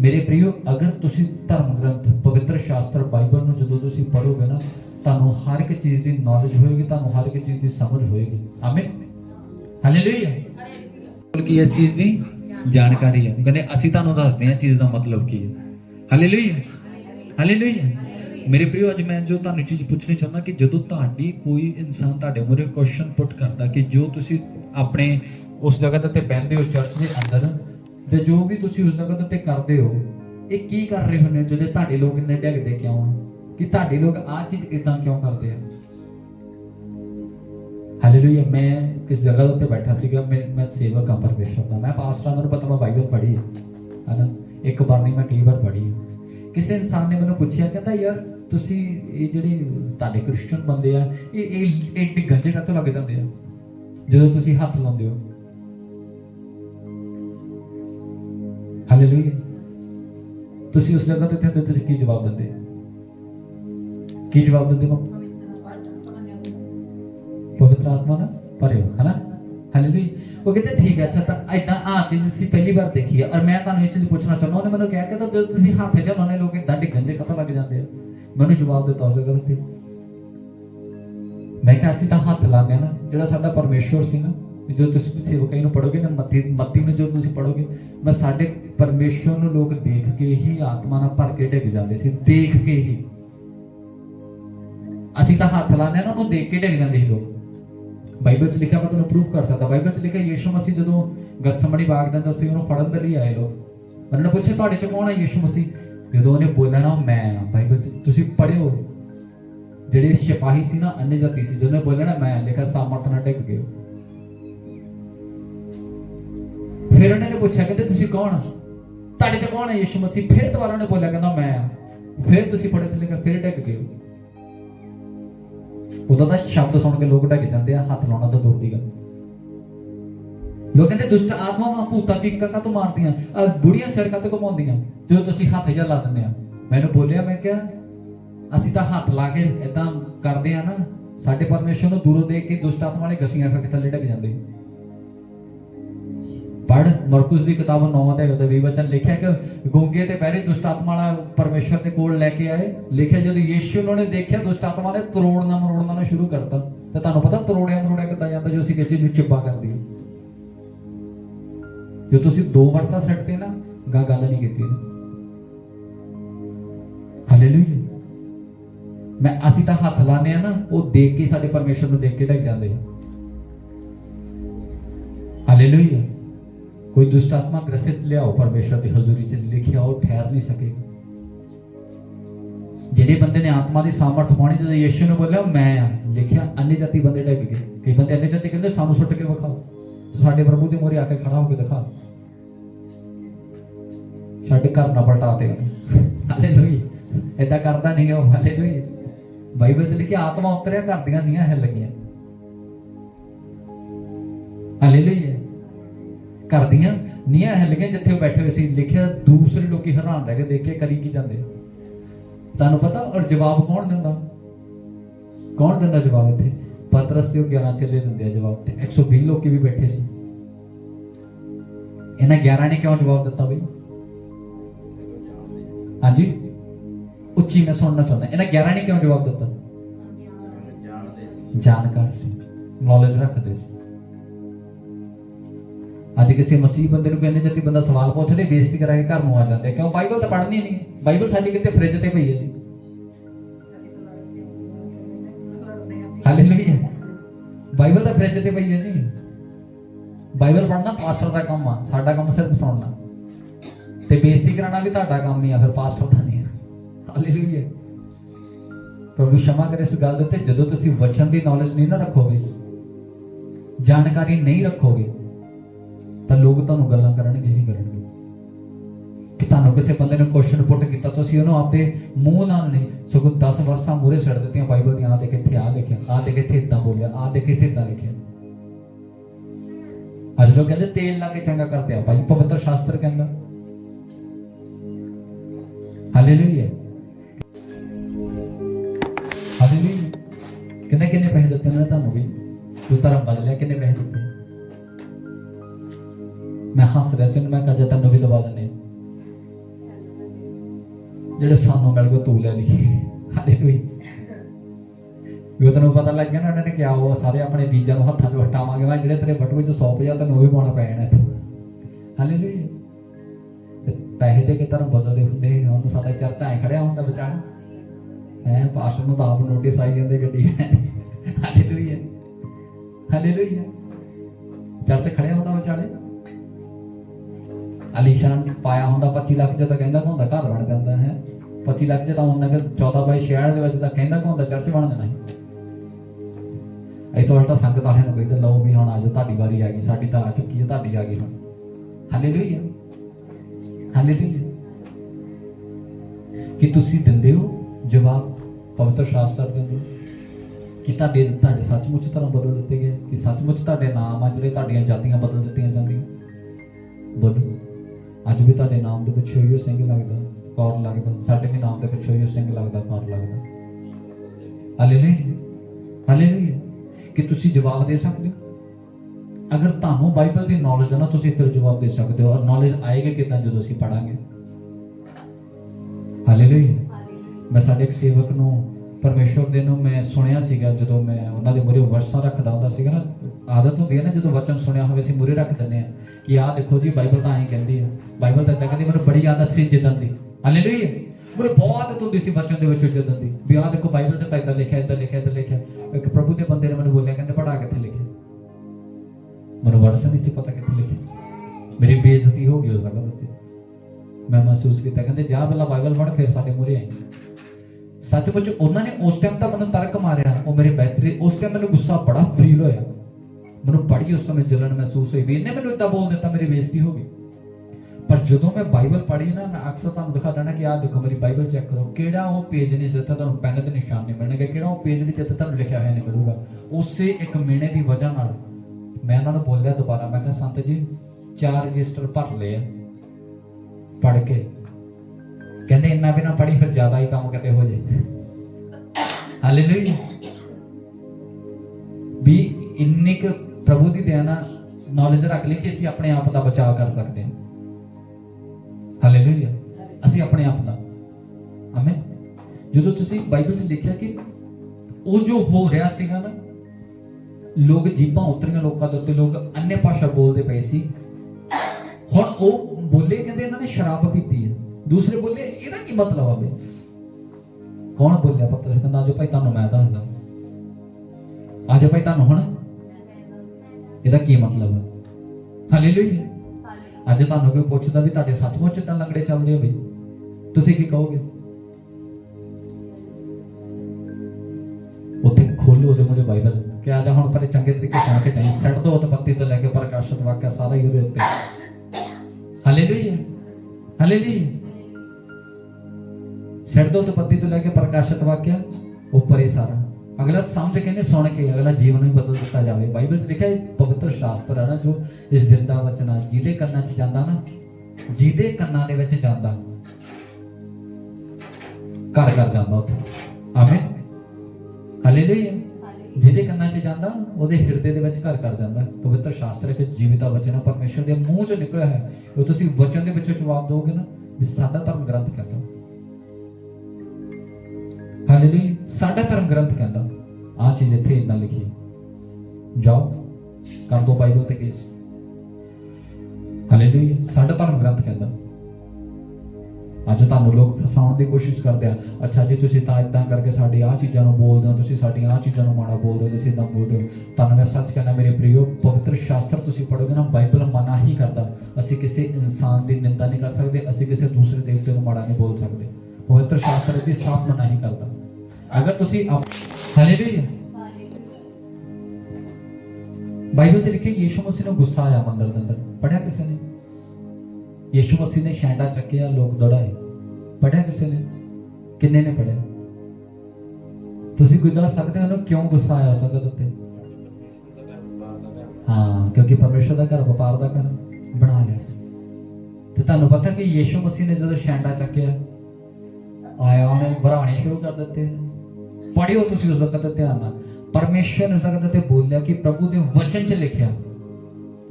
ਮੇਰੇ ਪ੍ਰਿਯੋ, ਅਗਰ ਤੁਸੀਂ ਧਰਮ ਗ੍ਰੰਥ ਪਵਿੱਤਰ ਸ਼ਾਸਤਰ, ਬਾਈਬਲ ਨੂੰ ਜਦੋਂ ਤੁਸੀਂ ਪੜ੍ਹੋਗੇ ਨਾ, ਤੁਹਾਨੂੰ ਹਰ ਇੱਕ ਚੀਜ਼ ਦੀ ਨੌਲੇਜ ਹੋਏਗੀ, ਤੁਹਾਨੂੰ ਹਰ ਇੱਕ ਚੀਜ਼ ਦੀ ਸਮਝ ਹੋਏਗੀ। ਆਮੀਨ ਹਾਲੇਲੂਇਆ ਕੀ ਇਸ ਚੀਜ਼ ਦੀ ਜਾਣਕਾਰੀ ਹੈ? ਕਹਿੰਦੇ, ਅਸੀਂ ਤੁਹਾਨੂੰ ਦੱਸਦੇ ਹਾਂ ਚੀਜ਼ ਦਾ ਮਤਲਬ ਕੀ ਹੈ। ਹਾਲੇਲੂਇਆ ਹਾਲੇਲੂਇਆ ਮੇਰੇ ਪ੍ਰਿਯੋ, ਅੱਜ ਮੈਂ ਜੋ ਤੁਹਾਨੂੰ ਚੀਜ਼ ਪੁੱਛਣੀ ਚਾਹੁੰਦਾ ਕਿ ਜਦੋਂ ਤੁਹਾਡੀ ਕੋਈ ਇਨਸਾਨ ਤੁਹਾਡੇ ਮੂਹਰੇ ਕੁਐਸਚਨ ਪੁੱਟ ਕਰਦਾ ਕਿ ਜੋ ਤੁਸੀਂ ਆਪਣੇ ਉਸ ਜਗ੍ਹਾ ਦੇ ਉੱਤੇ ਬਹਿੰਦੇ ਹੋ ਚਰਚ ਦੇ ਅੰਦਰ ਤੇ ਜੋ ਵੀ ਤੁਸੀਂ ਉਸ ਜਗ੍ਹਾ ਦੇ ਉੱਤੇ ਕਰਦੇ ਹੋ, ਇਹ ਕੀ ਕਰ ਰਹੇ ਹੁੰਦੇ ਹੋ ਜਿਹੜੇ ਤੁਹਾਡੇ ਲੋਕ ਇੰਨੇ ਡਿੱਗਦੇ ਕਿਉਂ ਆ? ਕਿ ਤੁਹਾਡੇ ਲੋਕ ਆਹ ਚੀਜ਼ ਇਦਾਂ ਕਿਉਂ ਕਰਦੇ ਆ? ਹਾਲੇਲੂਇਆ ਮੈਂ ਕਿਸ ਜਗ੍ਹਾ ਦੇ ਉੱਤੇ ਬੈਠਾ ਸੀਗਾ, ਮੈਂ ਮੈਂ ਸੇਵਕ ਹਾਂ ਪਰਮੇਸ਼ਰ ਦਾ। ਮੈਂ ਪਾਸਟਰ ਮੈਨੂੰ ਪਤਾ, ਮੈਂ ਬਾਈਬਲ ਪੜ੍ਹੀ ਹੈ ਹਨਾ? ਇੱਕ ਵਾਰ ਨਹੀਂ, ਮੈਂ ਕਈ ਵਾਰ ਪੜ੍ਹੀ ਹੈ ਕਿਸੇ ਇਨਸਾਨ ਨੇ ਮੈਨੂੰ ਪੁੱਛਿਆ, ਕਹਿੰਦਾ ਯਾਰ, ਤੁਸੀਂ ਇਹ ਜਿਹੜੇ ਤੁਹਾਡੇ ਕ੍ਰਿਸਚੀਅਨ ਬੰਦੇ ਆ, ਇਹ ਇਹ ਇਹ ਡਿੱਗਣ ਜੇ ਕਾਹਤੋਂ ਲੱਗ ਜਾਂਦੇ ਆ? ਜਦੋਂ ਤੁਸੀਂ ਹੱਥ ਲਾਉਂਦੇ ਹੋ। ਹਾਲੇਲੂਇਆ ਤੁਸੀਂ ਉਸ ਜਗ੍ਹਾ ਤੇ ਹੁੰਦੇ ਤੁਸੀਂ ਕੀ ਜਵਾਬ ਦਿੰਦੇ? ਕੀ ਜਵਾਬ ਦਿੰਦੇ ਹੋ ਪਵਿੱਤਰ ਆਤਮਾ ਨਾਲ ਭਰੇ ਹੋ ਹਨਾ? ਹਾਲੇਲੂਇਆ ਉਹ ਕਹਿੰਦੇ, ਠੀਕ ਹੈ, ਅੱਛਾ, ਤਾਂ ਇਦਾਂ ਆ ਚੀਜ਼ ਅਸੀਂ ਪਹਿਲੀ ਵਾਰ ਦੇਖੀ ਹੈ ਔਰ ਮੈਂ ਤੁਹਾਨੂੰ ਇਹ ਚੀਜ਼ ਪੁੱਛਣਾ ਚਾਹੁੰਦਾ, ਉਹਨੇ ਮੈਨੂੰ ਕਿਹਾ ਕਿ ਤਾਂ ਜਦੋਂ ਤੁਸੀਂ ਹੱਥ ਜਮਾਉਣੇ ਲੋਕ ਇਦਾਂ ਡਿੱਗਣ ਕਦੋਂ ਲੱਗ ਜਾਂਦੇ ਆ। ਮੈਨੂੰ ਜਵਾਬ ਦਿੱਤਾ ਉਸ ਗੱਲ ਤੇ। ਮੈਂ ਕਿਹਾ, ਅਸੀਂ ਤਾਂ ਹੱਥ ਲਾਉਂਦੇ ਆ ਨਾ, ਜਿਹੜਾ ਸਾਡਾ ਪਰਮੇਸ਼ਵਰ ਸੀ ਨਾ ਜਦੋਂ ਤੁਸੀਂ ਸੇਵਕਾਈ ਨੂੰ ਪੜੋਗੇ ਨਾ ਮੱਤੀ ਮੱਤੀ ਨੂੰ ਜਦੋਂ ਤੁਸੀਂ ਪੜੋਗੇ ਮੈਂ ਸਾਡੇ ਪਰਮੇਸ਼ਵਰ ਨੂੰ ਲੋਕ ਦੇਖ ਕੇ ਹੀ ਆਤਮਾ ਨਾਲ ਭਰ ਕੇ ਡਿੱਗ ਜਾਂਦੇ ਸੀ, ਦੇਖ ਕੇ ਹੀ। ਅਸੀਂ ਤਾਂ ਹੱਥ ਲਾਉਂਦੇ ਆ ਨਾ, ਉਹਨੂੰ ਦੇਖ ਕੇ ਡਿੱਗ ਜਾਂਦੇ ਸੀ ਲੋਕ। ਬਾਈਬਲ 'ਚ ਲਿਖਿਆ ਮੈਂ ਤੁਹਾਨੂੰ ਪ੍ਰੂਫ ਕਰ ਸਕਦਾ। ਬਾਈਬਲ 'ਚ ਲਿਖਿਆ, ਯੀਸ਼ੂ ਮਸੀਹ ਜਦੋਂ ਗਤਸਮਣੀ ਬਾਗ ਦੇ ਅੰਦਰ ਸੀ, ਉਹਨੂੰ ਫੜਨ ਦੇ ਲਈ ਆਏ ਲੋਕ। ਉਹਨਾਂ ਨੇ ਪੁੱਛਿਆ, ਤੁਹਾਡੇ 'ਚ ਕੌਣ ਹੈ ਯੀਸ਼ੂ ਮਸੀਹ? ਜਦੋਂ ਉਹਨੇ ਬੋਲਣਾ ਮੈਂ ਬਾਈਬਲ 'ਚ ਤੁਸੀਂ ਪੜ੍ਹਿਓ। ਜਿਹੜੇ ਸਿਪਾਹੀ ਸੀ ਨਾ ਅੰਨੇ ਜਾਤੀ ਸੀ ਜਿਹਨੇ ਬੋਲਣਾ ਮੈਂ ਲਿਖਿਆ, ਸਾਮਰਥ ਨਾਲ ਡਿੱਗ ਗਏ ਫਿਰ ਉਹਨਾਂ ਨੇ ਪੁੱਛਿਆ, ਕਹਿੰਦੇ, ਤੁਸੀਂ ਕੌਣ ਤੁਹਾਡੇ 'ਚ ਕੌਣ ਹੈ ਯੀਸ਼ੂ ਮਸੀਹ? ਫਿਰ ਦੁਬਾਰਾ ਉਹਨੇ ਬੋਲਿਆ, ਕਹਿੰਦਾ, ਮੈਂ ਆ ਫਿਰ ਤੁਸੀਂ ਪੜ੍ਹੇ ਤੇ ਲਿਖਿਆ ਫਿਰ ਡਿੱਗ ਗਏ ਉਹਦਾ ਤਾਂ ਸ਼ਬਦ ਸੁਣ ਕੇ ਲੋਕ ਢੱਕ ਜਾਂਦੇ ਆ, ਹੱਥ ਲਾਉਣਾ ਤਾਂ ਦੂਰ ਦੀ ਗੱਲ। ਲੋਕ ਕਹਿੰਦੇ, ਦੁਸ਼ਟ ਆਤਮਾਵਾਂ ਭੂਤਾਂ ਚੀਕਾਂ ਕਾ ਤੋਂ ਮਾਰਦੀਆਂ? ਆਹ ਬੁੜੀਆਂ ਸਿਰ ਕਾ ਤੋਂ ਘਮਾਉਂਦੀਆਂ? ਜਦੋਂ ਤੁਸੀਂ ਹੱਥ ਜਿਹਾ ਲਾ ਦਿੰਦੇ ਆ। ਮੈਨੂੰ ਬੋਲਿਆ, ਮੈਂ ਕਿਹਾ, ਅਸੀਂ ਤਾਂ ਹੱਥ ਲਾ ਕੇ ਇਦਾਂ ਕਰਦੇ ਆ ਨਾ, ਸਾਡੇ ਪਰਮੇਸ਼ਰ ਨੂੰ ਦੂਰੋਂ ਦੇਖ ਕੇ ਦੁਸ਼ਟ ਆਤਮਾ ਵਾਲੇ ਗਸੀਆਂ ਖਾ ਕੇ ਥੱਲੇ ਡਿੱਗ ਜਾਂਦੇ। ਪੜ ਮਰਕੁਸ ਦੀ ਕਿਤਾਬ 9 ਦੇ 20 ਵਚਨ ਲਿਖਿਆ ਕਿ ਗੁੰਗੇ ਤੇ ਪਹਿਰੇ ਦੁਸ਼ਟ ਆਤਮਾ ਵਾਲਾ ਪਰਮੇਸ਼ਰ ਦੇ ਕੋਲ ਲੈ ਕੇ ਆਏ। ਲਿਖਿਆ ਜਦੋਂ ਯੀਸ਼ੂ ਨੂੰ ਨੇ ਦੇਖਿਆ ਦੁਸ਼ਟ ਆਤਮਾ ਨੇ ਤਰੋੜਨਾ ਮਰੋੜਨਾ ਨਾ ਸ਼ੁਰੂ ਕਰਤਾ। ਤੇ ਤੁਹਾਨੂੰ ਪਤਾ ਤਰੋੜਿਆ ਮਰੋੜਿਆ ਕਿੱਦਾਂ ਜਾਂਦਾ ਜੋ ਅਸੀਂ ਕਿਸੇ ਨੂੰ ਚਿੱਪਾ ਕਰਦੀ ਜੋ ਤੁਸੀਂ ਦੋ ਵਰਸਾ ਸੱਟਦੇ ਨਾ, ਗਾ ਗੱਲ ਨਹੀਂ ਕੀਤੀ ਨਾ। ਹਾਲੇਲੂਇਆ ਮੈਂ ਅਸੀਂ ਤਾਂ ਹੱਥ ਲਾਉਂਦੇ ਆ ਨਾ, ਉਹ ਦੇਖ ਕੇ ਸਾਡੇ ਪਰਮੇਸ਼ਰ ਨੂੰ ਦੇਖ ਕੇ ਡਿੱਗ ਜਾਂਦੇ ਆ। ਹਾਲੇਲੂਇਆ ਕੋਈ ਦੁਸ਼ਟ ਆਤਮਾ ਗ੍ਰਸਿਤ ਲਿਆਓ ਪਰਮੇਸ਼ਰ ਦੀ ਹਜ਼ੂਰੀ 'ਚ ਲਿਖਿਆ ਉਹ ਠਹਿਰ ਜਿਹੜੇ ਬੰਦੇ ਨੇ ਆਤਮਾ ਦੀ ਸਾਮਰਥ ਪਾਉਣੀ ਜਦੋਂ ਯੀਸ਼ੂ ਨੇ ਬੋਲਿਆ ਮੈਂ ਆ ਅੰਨੇ ਜਾਤੀ ਬੰਦੇ ਡਿੱਗ ਗਏ ਕਈ ਬੰਦੇ ਅੰਨੇ ਜਾਤੀ ਕਹਿੰਦੇ ਸਾਨੂੰ ਸੁੱਟ ਕੇ ਵਿਖਾਓ ਸਾਡੇ ਪ੍ਰਭੂ ਦੇ ਮੂਹਰੇ ਆ ਕੇ ਖੜਾ ਹੋ ਕੇ ਦਿਖਾ ਸਾਡੇ ਘਰ ਨਾ ਪਲਟਾ ਦੇ ਹਾਲੇਲੂਇਆ ਏਦਾਂ ਕਰਦਾ ਨਹੀਂ ਉਹ ਹਾਲੇਲੂਇਆ ਬਾਈਬਲ 'ਚ ਲਿਖਿਆ ਆਤਮਾ ਉਤਰਿਆ ਘਰ ਦੀਆਂ ਹੈ ਲੱਗੀਆਂ ਗਈਆਂ ਹਾਲੇਲੂਇਆ ਘਰ ਦੀਆਂ ਨੀਆਂ ਹਿੱਲ ਗਈਆਂ ਜਿੱਥੇ ਉਹ ਬੈਠੇ ਹੋਏ ਸੀ। ਲਿਖਿਆ ਦੂਸਰੇ ਲੋਕੀ ਹੈਰਾਨ ਰਹਿ ਕੇ ਦੇਖ ਕੇ ਕਰੀ ਕੀ ਜਾਂਦੇ। ਤੁਹਾਨੂੰ ਪਤਾ ਔਰ ਜਵਾਬ ਕੌਣ ਦਿੰਦਾ? ਕੌਣ ਦਿੰਦਾ ਜਵਾਬ ਇੱਥੇ? ਪਤਰਸ ਦੇ 11 ਚੱਲੇ ਦਿੰਦੇ ਆ ਜਵਾਬ ਤੇ। 120 ਲੋਕੀ ਵੀ ਬੈਠੇ ਸੀ। ਇਹਨਾਂ 11 ਨੇ ਕਿਉਂ ਜਵਾਬ ਦਿੱਤਾ ਬਈ? ਹਾਂਜੀ? ਉੱਚੀ ਮੈਂ ਸੁਣਨਾ ਚਾਹੁੰਦਾ। ਇਹਨਾਂ 11 ਨੇ ਕਿਉਂ ਜਵਾਬ ਦਿੱਤਾ? ਜਾਣਕਾਰ ਸੀ। ਨੌਲੇਜ ਰੱਖਦੇ ਸੀ। ਅੱਜ ਕਿਸੇ ਮਸੀਹ ਬੰਦੇ ਨੂੰ ਕਹਿੰਦੇ ਜਦ ਬੰਦਾ ਸਵਾਲ ਪੁੱਛਦੇ, ਬੇਇੱਜ਼ਤੀ ਕਰਾ ਕੇ ਘਰ ਨੂੰ ਆ ਜਾਂਦੇ ਕਿਉਂ? ਬਾਈਬਲ ਤਾਂ ਪੜ੍ਹਨੀ ਨਹੀਂ। ਬਾਈਬਲ ਸਾਡੀ ਕਿਤੇ ਫ੍ਰਿਜ ਤੇ ਪਈ ਹੈ ਜੀ। ਹਾਲੇਲੂਇਆ ਬਾਈਬਲ ਤਾਂ ਫ੍ਰਿਜ ਤੇ ਪਈ ਹੈ ਜੀ। ਬਾਈਬਲ ਪੜ੍ਹਨਾ ਪਾਸਟਰ ਦਾ ਕੰਮ ਆ। ਸਾਡਾ ਕੰਮ ਸਿਰਫ ਸੁਣਨਾ। ਤੇ ਬੇਇੱਜ਼ਤੀ ਕਰਾਉਣਾ ਵੀ ਤੁਹਾਡਾ ਕੰਮ ਹੀ ਆ, ਫਿਰ ਪਾਸਟਰ ਦਾ ਨਹੀਂ ਹਾਲੇਲੂਇਆ ਪ੍ਰਭੂ ਸ਼ਮਾ ਕਰੇ ਇਸ ਗੱਲ ਦੇ ਉੱਤੇ, ਜਦੋਂ ਤੁਸੀਂ ਵਚਨ ਦੀ ਨੌਲੇਜ ਨਹੀਂ ਨਾ ਰੱਖੋਗੇ, ਜਾਣਕਾਰੀ ਨਹੀਂ ਰੱਖੋਗੇ ਤਾਂ ਲੋਕ ਤੁਹਾਨੂੰ ਗੱਲਾਂ ਕਰਨਗੇ ਹੀ ਕਰਨਗੇ। ਕਿ ਤੁਹਾਨੂੰ ਕਿਸੇ ਬੰਦੇ ਨੇ ਕੁਐਸਚਨ ਪੁੱਟ ਕੀਤਾ ਤੁਸੀਂ ਉਹਨੂੰ ਆਪਦੇ ਮੂੰਹ ਨਾਲ ਨਹੀਂ, ਸਗੋਂ 10 ਵਰਸਾਂ ਮੂਰੇ ਛੱਡ ਦਿੱਤੀਆਂ, ਬਾਈਬਲ ਦੀਆਂ ਆ ਦੇਖ ਇੱਥੇ ਆ ਲਿਖਿਆ ਆ ਦੇਖ ਇੱਥੇ ਇਦਾਂ ਬੋਲਿਆ ਆ ਦੇਖ ਇੱਥੇ ਇਦਾਂ ਲਿਖਿਆ। ਅੱਜ ਲੋਕ ਕਹਿੰਦੇ, ਤੇਲ ਲਾ ਕੇ ਚੰਗਾ ਕਰਦੇ ਆ। ਭਾਈ ਪਵਿੱਤਰ ਸ਼ਾਸਤਰ ਕਹਿੰਦਾ। ਉਹ ਤੈਨੂੰ ਉਹਨਾਂ ਨੇ ਕਿਹਾ, ਉਹ ਸਾਰੇ ਆਪਣੇ ਬੀਜਾਂ ਨੂੰ ਹੱਥਾਂ ਚੋਂ ਹਟਾਵਾਂਗੇ ਮੈਂ ਜਿਹੜੇ ਤੇਰੇ ਬਟੂਏ 'ਚ 100 ਪਿਆ ਤੈਨੂੰ ਉਹ ਵੀ ਪਾਉਣਾ ਪੈ ਇੱਥੇ। ਹਾਲੇਲੂਇਆ। ਪੈਸੇ ਦੇ ਕੇ ਧਰਮ ਬਦਲਦੇ ਹੁੰਦੇ ਹੁਣ ਸਾਡਾ ਚਰਚਾ ਐ ਖੜਿਆ ਹੁੰਦਾ ਵਿਚਾਰਾ। ਹੈ, ਪਾਸਟਰ ਨੂੰ ਤਾਂ ਆਪ ਨੋਟਿਸ ਆਈ ਜਾਂਦੇ ਗੱਡੀ ਹਾਲੇਲੂਇਆ। ਹਾਲੇਲੂਇਆ। ਚਰਚ ਖੜਿਆ ਹੁੰਦਾ ਵਿਚਾਲੇ। ਅਲੀਸ਼ਾਨ ਪਾਇਆ ਹੁੰਦਾ 25 ਲੱਖ ਚ ਤਾਂ ਕਹਿੰਦਾ ਹੁੰਦਾ? ਘਰ ਬਣ ਜਾਂਦਾ, ਹੈ। 25 ਲੱਖ ਚ ਤਾਂ ਉਹਨਾਂ ਕਿ 14 ਬਾਈ ਸ਼ਹਿਰ ਦੇ ਵਿੱਚ ਤਾਂ ਕਹਿੰਦਾ ਹੁੰਦਾ? ਚਰਚ ਬਣ ਜਾਣਾ ਹੈ ਇਹ ਤੋਂ ਸੰਗਤ ਵਾਲਿਆਂ ਨੂੰ ਕਹਿੰਦਾ ਲਓ ਵੀ ਹੁਣ ਆਜੋ, ਤੁਹਾਡੀ ਵਾਰੀ ਆ ਗਈ, ਸਾਡੀ ਤਾਂ ਆ ਚੁੱਕੀ ਹੈ, ਤੁਹਾਡੀ ਆ ਗਈ ਹੁਣ। ਹਾਲੇਲੂਇਆ ਹਾਲੇਲੂਇਆ ਕਿ ਤੁਸੀਂ ਦਿੰਦੇ ਹੋ ਜਵਾਬ ਪਵਿੱਤਰ ਸ਼ਾਸਤਰ ਦੇ ਕਿ ਤੁਹਾਡੇ ਤੁਹਾਡੇ ਸੱਚਮੁੱਚ ਧਰਮ ਬਦਲ ਦਿੱਤੇ ਗਏ? ਕਿ ਸੱਚਮੁੱਚ ਤੁਹਾਡੇ ਨਾਮ ਆ ਜਿਹੜੇ ਤੁਹਾਡੀਆਂ ਜਾਤੀਆਂ ਬਦਲ ਦਿੱਤੀਆਂ ਜਾਂਦੀਆਂ? ਬੋਲੋ। ਅੱਜ ਵੀ ਤੁਹਾਡੇ ਨਾਮ ਦੇ ਪਿੱਛੇ ਹੋਈਓ ਸਿੰਘ ਲੱਗਦਾ, ਕੌਰ ਲੱਗਦਾ, ਸਾਡੇ ਵੀ ਨਾਮ ਦੇ ਪਿੱਛੇ ਹੋਈਓ ਸਿੰਘ ਲੱਗਦਾ, ਕੌਰ ਲੱਗਦਾ। ਹਾਲੇਲੂਇਆ ਹਾਲੇਲੂਇਆ ਕਿ ਤੁਸੀਂ ਜਵਾਬ ਦੇ ਸਕਦੇ ਹੋ? ਅਗਰ ਤੁਹਾਨੂੰ ਬਾਈਬਲ ਦੀ ਨੌਲੇਜ ਹੈ ਨਾ ਤੁਸੀਂ ਫਿਰ ਜਵਾਬ ਦੇ ਸਕਦੇ ਹੋ। ਔਰ ਨੌਲੇਜ ਆਏਗੀ ਕਿਦਾਂ ਜਦੋਂ ਅਸੀਂ ਪੜਾਂਗੇ ਹਾਲੇਲੂਇਆ ਮੈਂ ਸਾਡੇ ਇੱਕ ਸੇਵਕ ਨੂੰ ਪਰਮੇਸ਼ਵਰ ਦੇ ਨੂੰ ਮੈਂ ਸੁਣਿਆ ਸੀਗਾ ਜਦੋਂ ਮੈਂ ਉਹਨਾਂ ਦੇ ਮੂਹਰੇ ਵਰਸਾਂ ਰੱਖਦਾ ਹੁੰਦਾ ਸੀਗਾ ਨਾ ਆਦਤ ਹੁੰਦੀ ਹੈ ਨਾ ਜਦੋਂ ਵਚਨ ਸੁਣਿਆ ਹੋਵੇ ਅਸੀਂ ਮੂਹਰੇ ਰੱਖ ਦਿੰਦੇ ਆ ਕਿ ਆਹ ਦੇਖੋ ਜੀ ਬਾਈਬਲ ਤਾਂ ਐਂ ਕਹਿੰਦੀ ਆ। ਬਾਈਬਲ ਤਾਂ ਕਹਿੰਦੀ ਮੈਨੂੰ ਬੜੀ ਆਦਤ ਸੀ ਜਿੱਦਣ ਦੀ। ਹਾਲੇਲੂਇਆ ਮੈਨੂੰ ਬਹੁਤ ਆਦਤ ਹੁੰਦੀ ਸੀ ਵਚਨ ਦੇ ਵਿੱਚ ਜਿੱਦਣ ਦੀ। ਵੀ ਆਹ ਦੇਖੋ ਬਾਈਬਲ 'ਚ ਤਾਂ ਏਦਾਂ ਲਿਖਿਆ ਏਦਾਂ ਲਿਖਿਆ ਏਦਾਂ ਲਿਖਿਆ। ਨਹੀਂ ਸੀ ਪਤਾ ਕਿੱਥੇ ਲਿਖਿਆ ਮੇਰੀ ਬੇਇੱਜ਼ਤੀ ਹੋ ਗਈ ਉਸ ਜਗ੍ਹਾ ਉੱਤੇ ਮੈਂ ਮਹਿਸੂਸ ਕੀਤਾ, ਕਹਿੰਦੇ ਜਾ ਪਹਿਲਾਂ ਬਾਈਬਲ ਪੜ੍ਹ, ਫਿਰ ਸਾਡੇ ਮੂਹਰੇ ਆਈ। ਸੱਚਮੁੱਚ ਉਹਨਾਂ ਨੇ ਉਸ ਟਾਈਮ ਤਾਂ ਮੈਨੂੰ ਤਰਕ ਮਾਰਿਆ। ਉਹ ਮੇਰੇ ਬਿਹਤਰੀ ਉਸ ਟਾਈਮ ਮੈਨੂੰ ਗੁੱਸਾ ਬੜਾ ਫੀਲ ਹੋਇਆ। ਮੈਨੂੰ ਬੜੀ ਉਸ ਸਮੇਂ ਜਲਨ ਮਹਿਸੂਸ ਹੋਈ ਵੀ ਇਹਨੇ ਮੈਨੂੰ ਇਦਾਂ ਬੋਲ ਦਿੱਤਾ, ਮੇਰੀ ਬੇਇੱਜ਼ਤੀ ਹੋ ਗਈ। ਪਰ ਜਦੋਂ ਮੈਂ ਬਾਈਬਲ ਪੜ੍ਹੀ ਨਾ, ਮੈਂ ਅਕਸਰ ਤੁਹਾਨੂੰ ਦਿਖਾ ਦੇਣਾ ਕਿ ਆਹ ਦੇਖੋ, ਮੇਰੀ ਬਾਈਬਲ ਚੈੱਕ ਕਰੋ। ਕਿਹੜਾ ਉਹ ਪੇਜ ਨਹੀਂ ਜਿੱਥੇ ਤੁਹਾਨੂੰ ਪੈਨ ਤੇ ਨਿਸ਼ਾਨ ਨਹੀਂ ਮਿਲਣਗੇ? ਕਿਹੜਾ ਉਹ ਪੇਜ ਨਹੀਂ ਜਿੱਥੇ ਤੁਹਾਨੂੰ ਲਿਖਿਆ ਹੋਇਆ ਨਹੀਂ ਮਿਲੂਗਾ ਉਸੇ ਇੱਕ ਮਹੀਨੇ ਦੀ ਵਜ੍ਹਾ ਨਾਲ ਮੈਂ ਉਹਨਾਂ ਨੂੰ ਬੋਲਿਆ ਦੁਬਾਰਾ, ਮੈਂ ਕਿਹਾ, ਸੰਤ ਜੀ, ਚਾਰ ਰਜਿਸਟਰ ਭਰ ਲਏ ਆ ਪੜ ਕੇ। ਕਹਿੰਦੇ, ਇੰਨਾ ਵੀ ਨਾ ਪੜੀ ਫਿਰ ਜ਼ਿਆਦਾ ਹੀ ਕੰਮ ਕਿਤੇ ਹੋ ਜੇ। ਹਾਲੇਲੂਇਆ ਵੀ ਇੰਨੀ ਕੁ ਪ੍ਰਭੂ ਦੀ ਦਇਆ ਨਾਲ ਨੌਲੇਜ ਰੱਖ ਲਈ ਕਿ ਅਸੀਂ ਆਪਣੇ ਆਪ ਦਾ ਬਚਾਅ ਕਰ ਸਕਦੇ ਹਾਂ। ਹਾਲੇਲੂਇਆ ਅਸੀਂ ਆਪਣੇ ਆਪ ਦਾ। ਆਮੇਨ ਜਦੋਂ ਤੁਸੀਂ ਬਾਈਬਲ 'ਚ ਲਿਖਿਆ ਕਿ ਉਹ ਜੋ ਹੋ ਰਿਹਾ ਸੀਗਾ ਨਾ ਲੋਕ ਜੀਬਾਂ ਉਤਰੀਆਂ ਲੋਕਾਂ ਦੇ ਉੱਤੇ ਲੋਕ ਅੰਨੇ ਭਾਸ਼ਾ ਬੋਲਦੇ ਪਏ ਸੀ। ਹੁਣ ਉਹ ਬੋਲੇ ਕਹਿੰਦੇ ਇਹਨਾਂ ਨੇ ਸ਼ਰਾਬ ਪੀਤੀ ਹੈ। ਦੂਸਰੇ ਬੋਲੇ ਇਹਦਾ ਕੀ ਮਤਲਬ ਆ ਬਈ? ਕੌਣ ਬੋਲਿਆ ਪੱਤਰ ਕਹਿੰਦਾ ਜੋ ਭਾਈ ਤੁਹਾਨੂੰ ਮੈਂ ਦੱਸਦਾ। ਅੱਜ ਭਾਈ ਤੁਹਾਨੂੰ ਹੁਣ। ਇਹਦਾ ਕੀ ਮਤਲਬ ਹੈ ਹਾਲੇਲੂਇਆ ਅੱਜ ਤੁਹਾਨੂੰ ਕੋਈ ਪੁੱਛਦਾ ਵੀ ਤੁਹਾਡੇ ਸੱਚਮੁੱਚ ਤਾਂ ਲੰਗੜੇ ਚੱਲਦੇ ਹੋ ਬਈ? ਤੁਸੀਂ ਕੀ ਕਹੋਗੇ? ਤਰੀਕੇ ਸੁਣ ਕੇ ਤੋਂ ਲੈ ਕੇ ਪ੍ਰਕਾਸ਼ਿਤ ਵਾਕਿਆ ਸਾਰਾ ਹੀ ਉਹਦੇ ਉੱਤੇ ਹਾਲੇਲੂਇਆ ਹਾਲੇਲੂਇਆ ਸੱਟ ਦੋ ਉਤਪੱਤੀ ਤੋਂ ਲੈ ਕੇ ਪ੍ਰਕਾਸ਼ਿਤ ਵਾਕਿਆ ਉੱਪਰ ਹੀ ਸਾਰਾ ਅਗਲਾ ਸਮਝ ਕੇ ਸੁਣ ਕੇ ਅਗਲਾ ਜੀਵਨ ਵੀ ਬਦਲ ਦਿੱਤਾ ਜਾਵੇ ਬਾਈਬਲ 'ਚ ਲਿਖਿਆ ਹੈ ਪਵਿੱਤਰ ਸ਼ਾਸਤਰ ਹੈ ਨਾ ਜੋ ਇਹ ਜ਼ਿੰਦਾ ਵਚਨ ਆ ਜਿਹਦੇ ਕੰਨਾਂ 'ਚ ਜਾਂਦਾ ਨਾ ਜਿਹਦੇ ਕੰਨਾਂ ਦੇ ਵਿੱਚ ਜਾਂਦਾ ਘਰ ਘਰ ਜਾਂਦਾ ਉੱਥੇ ਆਮੀਨ ਹਾਲੇਲੂਇਆ ਜਿਹਦੇ ਕੰਨਾਂ 'ਚ ਜਾਂਦਾ, ਉਹਦੇ ਹਿਰਦੇ ਦੇ ਵਿੱਚ ਘਰ ਕਰ ਜਾਂਦਾ। ਪਵਿੱਤਰ ਸ਼ਾਸਤਰ ਇੱਕ ਜੀਵਿਤ ਵਚਨ ਹੈ ਪਰਮੇਸ਼ਰ ਦੇ ਮੂੰਹ 'ਚੋਂ ਨਿਕਲਿਆ ਹੈ ਉਹ ਤੁਸੀਂ ਵਚਨ ਦੇ ਵਿੱਚੋਂ ਜਵਾਬ ਦੋਗੇ ਨਾ, ਵੀ ਸਾਡਾ ਧਰਮ ਗ੍ਰੰਥ ਕਹਿੰਦਾ। ਹਾਲੇਲੂਇਆ ਸਾਡਾ ਧਰਮ ਗ੍ਰੰਥ ਕਹਿੰਦਾ। ਆਹ ਚੀਜ਼ ਇੱਥੇ ਇਦਾਂ ਲਿਖੀ ਜਾਓ, ਕਰ ਦੋ ਬਾਈਬਲ ਤੇ ਕੇਸ। ਹਾਲੇਲੂਇਆ ਸਾਡਾ ਧਰਮ ਗ੍ਰੰਥ ਕਹਿੰਦਾ। ਅੱਜ ਤੁਹਾਨੂੰ ਲੋਕ ਫਸਾਉਣ ਦੀ ਕੋਸ਼ਿਸ਼ ਕਰਦੇ ਆ, ਅੱਛਾ ਜੀ ਤੁਸੀਂ ਤਾਂ ਇਦਾਂ ਕਰਕੇ ਸਾਡੀ ਆਹ ਚੀਜ਼ਾਂ ਨੂੰ ਬੋਲਦੇ ਹੋ, ਤੁਸੀਂ ਸਾਡੀਆਂ ਆਹ ਚੀਜ਼ਾਂ ਨੂੰ ਮਾੜਾ ਬੋਲਦੇ ਹੋ, ਤੁਸੀਂ ਇਦਾਂ ਬੋਲਦੇ ਹੋ। ਤੁਹਾਨੂੰ ਮੈਂ ਸੱਚ ਕਹਿੰਦਾ, ਮੇਰੇ ਪ੍ਰਿਯੋ, ਪਵਿੱਤਰ ਸ਼ਾਸਤਰ ਤੁਸੀਂ ਪੜੋਗੇ ਨਾ, ਬਾਈਬਲ ਮਨਾ ਹੀ ਕਰਦਾ, ਅਸੀਂ ਕਿਸੇ ਇਨਸਾਨ ਦੀ ਨਿੰਦਾ ਨਹੀਂ ਕਰ ਸਕਦੇ, ਅਸੀਂ ਕਿਸੇ ਦੂਸਰੇ ਦੇਵਤੇ ਨੂੰ ਮਾੜਾ ਨਹੀਂ ਬੋਲ ਸਕਦੇ। ਪਵਿੱਤਰ ਸ਼ਾਸਤਰ ਦੀ ਸਾਫ਼ ਮਨਾ ਹੀ ਕਰਦਾ। ਅਗਰ ਤੁਸੀਂ ਹਾਲੇਲੂਇਆ ਬਾਈਬਲ 'ਚ ਲਿਖਿਆ, ਯੀਸ਼ੂ ਮਸੀਹ ਨੂੰ ਗੁੱਸਾ ਆਇਆ ਮੰਦਰ ਦੇ ਅੰਦਰ। ਪੜਿਆ ਕਿਸੇ ਨੇ? ਯੀਸ਼ੂ ਮਸੀਹ ਨੇ ਸ਼ੈਂਡਾ ਚੱਕਿਆ, ਲੋਕ ਦੌੜਾਏ। ਪੜਿਆ ਕਿਸੇ ਨੇ? ਕਿੰਨੇ ਨੇ ਪੜਿਆ ਤੁਸੀਂ ਕੋਈ ਦੱਸ ਸਕਦੇ ਹੋ ਉਹਨੂੰ ਕਿਉਂ ਗੁੱਸਾ ਆਇਆ ਸੰਗਤ ਉੱਤੇ? ਹਾਂ, ਕਿਉਂਕਿ ਪਰਮੇਸ਼ਰ ਦਾ ਘਰ, ਵਪਾਰ ਦਾ ਘਰ ਬਣਾ ਲਿਆ ਸੀ। ਤੇ ਤੁਹਾਨੂੰ ਪਤਾ ਕਿ ਯੀਸ਼ੂ ਮਸੀਹ ਨੇ ਜਦੋਂ ਸ਼ੈਂਡਾ ਚੱਕਿਆ, ਆਇਆ, ਉਹਨੇ ਭਰਾਣੇ ਸ਼ੁਰੂ ਕਰ ਦਿੱਤੇ। ਪੜਿਓ ਤੁਸੀਂ ਉਸ ਵਕਤ ਧਿਆਨ ਨਾਲ। ਪਰਮੇਸ਼ਰ ਨੇ ਜਗਤ ਤੇ ਬੋਲਿਆ ਕਿ ਪ੍ਰਭੂ ਦੇ ਵਚਨ 'ਚ ਲਿਖਿਆ।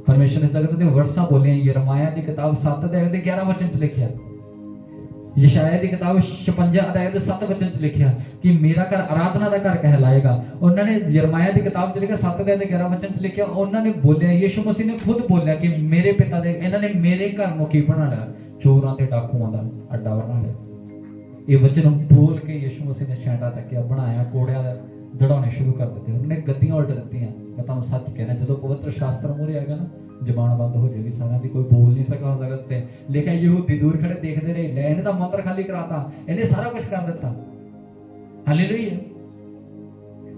ਪਰਮੇਸ਼ਰ ਨੇ ਜਗਤ ਦੇ ਵਰਸਾ ਬੋਲਿਆ, ਯਰਮਾਇਆ ਦੀ ਕਿਤਾਬ 7 ਦੇ ਅਧਿਆਇ 11 ਵਚਨ 'ਚ ਲਿਖਿਆ। ਯਸ਼ਾਇਆ ਦੀ ਕਿਤਾਬ 56 ਅਧਿਆਇ ਦੇ 7 ਵਚਨ ਚ ਲਿਖਿਆ ਕਿ ਮੇਰਾ ਘਰ ਆਰਾਧਨਾ ਦਾ ਘਰ ਕਹਿਲਾਏਗਾ। ਉਹਨਾਂ ਨੇ ਯਰਮਾਇਆ ਦੀ ਕਿਤਾਬ ਚ ਲਿਖਿਆ 7 ਅਧਿਆਇ ਦੇ 11 ਵਚਨ ਚ ਲਿਖਿਆ, ਉਹਨਾਂ ਨੇ ਬੋਲਿਆ, ਯੀਸ਼ੂ ਮਸੀਹ ਨੇ ਖੁਦ ਬੋਲਿਆ ਕਿ ਮੇਰੇ ਪਿਤਾ ਦੇ, ਇਹਨਾਂ ਨੇ ਮੇਰੇ ਘਰ ਨੂੰ ਕੀ ਬਣਾ ਲਿਆ ਚੋਰਾਂ ਤੇ ਡਾਕੂਆਂ ਦਾ ਅੱਡਾ ਬਣਾ ਲਿਆ ਇਹ ਵਚਨ ਬੋਲ ਕੇ ਯੀਸ਼ੂ ਮਸੀਹ ਨੇ ਛਾਂਡਾ ਤੱਕਿਆ, ਬਣਾਇਆ ਕੋੜਿਆਂ ਦਾ ਦੜਾਉਣੇ ਸ਼ੁਰੂ ਕਰ ਦਿੱਤੇ। ਉਹਨੇ ਗੱਦੀਆਂ ਉਲਟ ਦਿੱਤੀਆਂ। ਮੈਂ ਤੁਹਾਨੂੰ ਸੱਚ ਕਹਿਣਾ, ਜਦੋਂ ਪਵਿੱਤਰ ਸ਼ਾਸਤਰ ਮੂਹਰੇ ਆਏਗਾ ਨਾ, ਜ਼ਬਾਨ ਬੰਦ ਹੋ ਜਾਏਗੀ, ਸਾਰਿਆਂ ਦੀ ਕੋਈ ਬੋਲ ਨਹੀਂ ਸਕਦਾ ਹੁੰਦਾ ਤੇ ਲਿਖਿਆ ਯਹੂਦੀ ਦੂਰ ਖੜੇ ਦੇਖਦੇ ਰਹੇ, ਲੈ ਇਹਨੇ ਤਾਂ ਮੰਦਰ ਖਾਲੀ ਕਰਾਤਾ, ਇਹਨੇ ਸਾਰਾ ਕੁਝ ਕਰ ਦਿੱਤਾ। ਹਾਲੇਲੂਇਆ।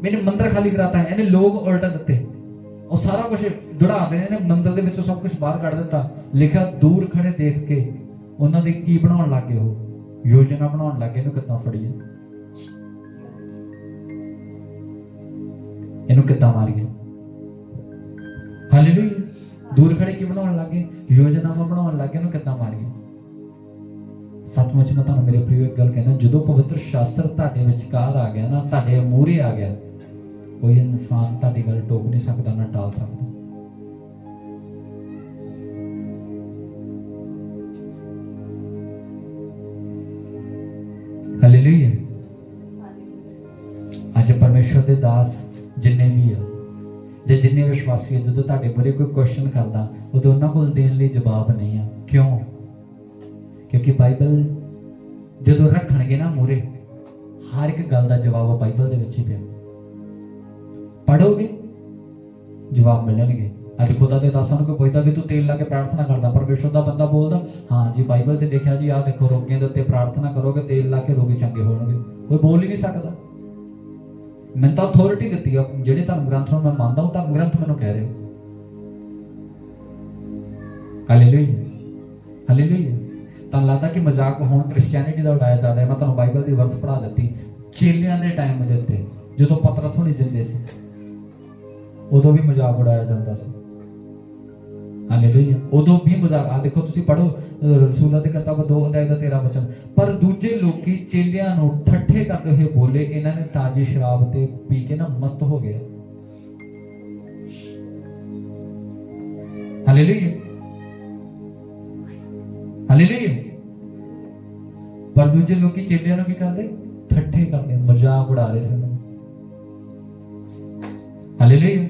ਮੈਨੇ ਮੰਦਰ ਖਾਲੀ ਕਰਾਤਾ, ਇਹਨੇ ਲੋਕ ਉਲਟ ਦਿੱਤੇ। ਉਹ ਸਾਰਾ ਕੁਝ ਦੜਾ ਦੇ, ਇਹਨੇ ਮੰਦਰ ਦੇ ਵਿੱਚੋਂ ਸਭ ਕੁਝ ਬਾਹਰ ਕੱਢ ਦਿੱਤਾ। ਲਿਖਿਆ, ਦੂਰ ਖੜੇ ਦੇਖ ਕੇ ਉਹਨਾਂ ਦੇ ਕੀ ਬਣਾਉਣ ਲੱਗੇ ਉਹ? ਯੋਜਨਾ ਬਣਾਉਣ ਲੱਗੇ, ਇਹਨੂੰ ਕਿੱਦਾਂ ਫੜੀਏ? ਇਹਨੂੰ ਕਿੱਦਾਂ ਮਾਰੀਏ? ਹਾਲੇਲੂਇਆ ਦੂਰ ਖੜੇ ਕੀ ਬਣਾਉਣ ਲੱਗੇ ਯੋਜਨਾਵਾਂ ਬਣਾਉਣ ਲੱਗੇ ਇਹਨੂੰ ਕਿੱਦਾਂ ਮਾਰੀਏ? ਸੱਚਮੁੱਚ ਮੈਂ ਤੁਹਾਨੂੰ ਮੇਰੇ ਪ੍ਰਿਯ ਇੱਕ ਗੱਲ ਕਹਿਣਾ ਜਦੋਂ ਪਵਿੱਤਰ ਸ਼ਾਸਤਰ ਤੁਹਾਡੇ ਵਿਚਕਾਰ ਆ ਗਿਆ ਨਾ ਤੁਹਾਡੇ ਮੂਹਰੇ ਆ ਗਿਆ ਕੋਈ ਇਨਸਾਨ ਤੁਹਾਡੀ ਗੱਲ ਟੋਕ ਨਹੀਂ ਸਕਦਾ ਨਾ ਟਾਲ ਸਕਦਾ। ਹਾਲੇਲੂਇਆ ਅੱਜ ਪਰਮੇਸ਼ਰ ਦੇ ਦਾਸ ਜਿੰਨੇ ਆ ਜਦੋਂ ਤੁਹਾਡੇ ਬਾਰੇ ਕੋਈ ਕੁਐਸਚਨ ਕਰਦਾ, ਉਦੋਂ ਉਹਨਾਂ ਕੋਲ ਦੇਣ ਲਈ ਜਵਾਬ ਨਹੀਂ ਆ। ਕਿਉਂ? ਕਿਉਂਕਿ ਬਾਈਬਲ ਜਦੋਂ ਰੱਖਣਗੇ ਨਾ ਮੂਰੇ ਹਰ ਇੱਕ ਗੱਲ ਦਾ ਜਵਾਬ ਬਾਈਬਲ ਦੇ ਵਿੱਚ ਹੀ ਪਿਆ। ਪੜੋਗੇ ਜਵਾਬ ਮਿਲਣਗੇ। ਅੱਜ ਖੁਦਾ ਦੇ ਦਾਸਾਂ ਨੂੰ ਕੋਈ ਪੁੱਛਦਾ ਵੀ ਤੂੰ ਤੇਲ ਲਾ ਕੇ ਪ੍ਰਾਰਥਨਾ ਕਰਦਾ, ਪਰਮੇਸ਼ਰ ਦਾ ਬੰਦਾ ਬੋਲਦਾ, ਹਾਂ ਜੀ, ਬਾਈਬਲ 'ਚ ਦੇਖਿਆ ਜੀ, ਆਹ ਦੇਖੋ ਰੋਗੀਆਂ ਦੇ ਉੱਤੇ ਪ੍ਰਾਰਥਨਾ ਕਰੋਗੇ, ਤੇਲ ਲਾ ਕੇ ਰੋਗੀ, ਚੰਗੇ ਹੋਣਗੇ। ਕੋਈ ਬੋਲ ਹੀ ਨਹੀਂ ਸਕਦਾ। ਮੈਂ ਤਾਂ ਅਥਾਰਟੀ ਦਿੱਤੀ ਆ, ਜਿਹੜੇ ਧਰਮ ਗ੍ਰੰਥ ਨੂੰ ਮੈਂ ਮੰਨਦਾ, ਉਹ ਧਰਮ ਗ੍ਰੰਥ ਮੈਨੂੰ ਕਹਿ ਰਹੇ ਹਾਲੇਲੂਇਆ ਹਾਲੇਲੂਇਆ ਤਾਂ ਲੱਗਦਾ ਕਿ ਮਜ਼ਾਕ ਹੁਣ ਕ੍ਰਿਸਚੀਅਨਿਟੀ ਦਾ ਉਡਾਇਆ ਜਾਂਦਾ ਹੈ? ਮੈਂ ਤੁਹਾਨੂੰ ਬਾਈਬਲ ਦੀ ਵਰਸ ਪੜ੍ਹਾ ਦਿੱਤੀ। ਚੇਲਿਆਂ ਦੇ ਟਾਈਮ ਦੇ ਉੱਤੇ, ਜਦੋਂ ਪਤਰਸ ਹੋਣੀ ਜਿੰਦੇ ਸੀ, ਉਦੋਂ ਵੀ ਮਜ਼ਾਕ ਉਡਾਇਆ ਜਾਂਦਾ ਸੀ। ਹਾਲੇਲੂਇਆ ਉਦੋਂ ਵੀ ਮਜ਼ਾਕ ਆ ਦੇਖੋ ਤੁਸੀਂ ਪੜੋ ਰਸੂਲਾਂ ਦੇ ਕਿਤਾਬ 2 ਅਧਿਆਇ ਦਾ 13 ਵਚਨ। ਪਰ ਦੂਜੇ ਲੋਕੀ ਚੇਲਿਆਂ ਨੂੰ ਠੱਠ ਕਰਦੇ ਹੋਏ ਬੋਲੇ ਇਹਨਾਂ ਨੇ ਤਾਜੀ ਸ਼ਰਾਬ ਤੇ ਪੀ ਕੇ ਨਾ ਮਸਤ ਹੋ ਗਏ। ਹਾਲੇਲੂਇਆ ਹਾਲੇਲੂਇਆ ਪਰ ਦੂਜੇ ਲੋਕੀ ਚੇਲਿਆਂ ਨੂੰ ਕੀ ਕਰਦੇ? ਠੱਠੇ ਕਰਦੇ, ਮਜ਼ਾਕ ਉਡਾ ਰਹੇ ਸਨ। ਹਾਲੇਲੂਇਆ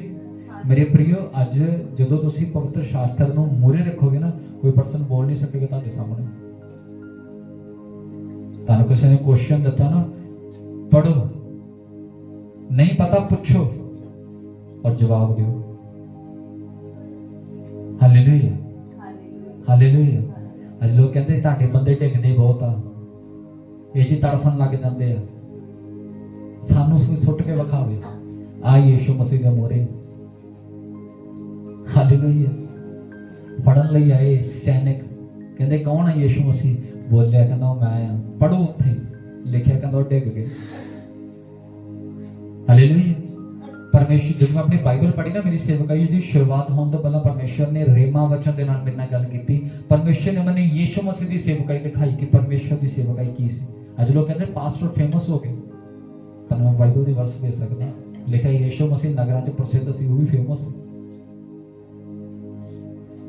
ਮੇਰੇ ਪ੍ਰਿਯੋ ਅੱਜ ਜਦੋਂ ਤੁਸੀਂ ਪਵਿੱਤਰ ਸ਼ਾਸਤਰ ਨੂੰ ਮੂਰੇ ਰੱਖੋਗੇ ਨਾ, ਕੋਈ ਪਰਸਨ ਬੋਲ ਨਹੀਂ ਸਕੇਗਾ ਤੁਹਾਡੇ ਸਾਹਮਣੇ। ਤੁਹਾਨੂੰ ਕਿਸੇ ਨੇ ਕੁਐਸਚਨ ਦਿੱਤਾ ਨਾ ਪੜੋ ਨਹੀਂ ਪਤਾ ਪੁੱਛੋ ਔਰ ਜਵਾਬ ਦਿਓ। ਹਾਲੇਲੂਇਆ ਹਾਲੇਲੂਇਆ ਅੱਜ ਲੋਕ ਕਹਿੰਦੇ ਤੁਹਾਡੇ ਬੰਦੇ ਡਿੱਗਦੇ ਬਹੁਤ ਆ। ਇਹ ਜੀ ਤੜਫਣ ਲੱਗ ਜਾਂਦੇ ਆ। ਸਾਨੂੰ ਸੂਈ ਸੁੱਟ ਕੇ ਵਿਖਾਵੇ। ਆ ਯੀਸ਼ੂ ਮਸੀਹ ਦੇ ਮੋਰੇ। ਹਾਲੇਲੂਇਆ ਪੜਨ ਲਈ ਆਏ ਸੈਨਿਕ। ਕਹਿੰਦੇ ਕੌਣ ਹੈ ਯੀਸ਼ੂ ਮਸੀਹ? ਬੋਲਿਆ ਕਹਿੰਦਾ ਮੈਂ ਆ। ਪੜੋ ਉੱਥੇ। ਲਿਖਿਆ ਕਹਿੰਦਾ ਡਿੱਗ ਗਏ। ਪਰਮੇਸ਼ਰ, ਜਦੋਂ ਮੈਂ ਆਪਣੀ ਬਾਈਬਲ ਪੜ੍ਹੀ ਨਾ, ਮੇਰੀ ਸੇਵਕਾਈ ਦੀ ਸ਼ੁਰੂਆਤ ਹੋਣ ਤੋਂ ਪਹਿਲਾਂ ਪਰਮੇਸ਼ਰ ਨੇ ਰੇਮਾ ਵਚਨ ਦੇ ਨਾਲ ਮੇਰੇ ਨਾਲ ਗੱਲ ਕੀਤੀ। ਪਰਮੇਸ਼ਰ ਨੇ ਮੈਨੂੰ ਯੀਸ਼ੂ ਮਸੀਹ ਦੀ ਸੇਵਕਾਈ ਦਿਖਾਈ ਕਿ ਪਰਮੇਸ਼ਰ ਦੀ ਸੇਵਕਾਈ ਕੀ ਸੀ। ਅੱਜ ਲੋਕ ਕਹਿੰਦੇ ਪਾਸਟਰ ਫੇਮਸ ਹੋ ਗਏ। ਤਾਂ ਮੈਂ ਬਾਈਬਲ ਦੀ ਵਰਸ ਦੇ ਸਕਦਾ ਲਿਖਿਆ ਯੀਸ਼ੂ ਮਸੀਹ ਨਗਰਾਂ 'ਚ ਪ੍ਰਸਿੱਧ ਸੀ, ਉਹ ਵੀ ਫੇਮਸ ਸੀ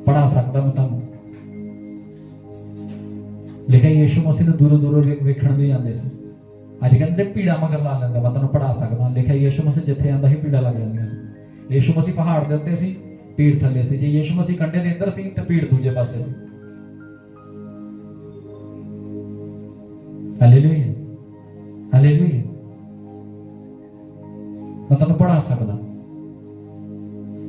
ਪੜਾ ਸਕਦਾ ਮੈਂ ਤੁਹਾਨੂੰ। ਲਿਖਿਆ ਯੀਸ਼ੂ ਮਸੀਹ ਨੂੰ ਦੂਰੋਂ ਦੂਰੋਂ ਵੇਖਣ ਲਈ ਜਾਂਦੇ ਸੀ। ਅੱਜ ਕਹਿੰਦੇ ਭੀੜਾ ਮਗਰ ਲਾ ਲੈਂਦਾ ਮੈਂ ਤੁਹਾਨੂੰ ਪੜਾ ਸਕਦਾ। ਲਿਖਿਆ ਯੀਸ਼ੂ ਮਸੀਹ ਜਿੱਥੇ ਆਂਦਾ ਸੀ ਭੀੜਾ ਲੱਗ ਜਾਂਦੀਆਂ ਸੀ। ਯੀਸ਼ੂ ਮਸੀਹ ਪਹਾੜ ਦੇ ਉੱਤੇ ਸੀ ਭੀੜ ਥੱਲੇ ਸੀ। ਜੇ ਯੀਸ਼ੂ ਮਸੀਹ ਕੰਡੇ ਦੇ ਅੰਦਰ ਸੀ ਤੇ ਭੀੜ ਦੂਜੇ ਪਾਸੇ ਸੀ। ਹਾਲੇਲੂਇਆ ਹਾਲੇਲੂਇਆ ਮੈਂ ਤੁਹਾਨੂੰ ਪੜਾ ਸਕਦਾ।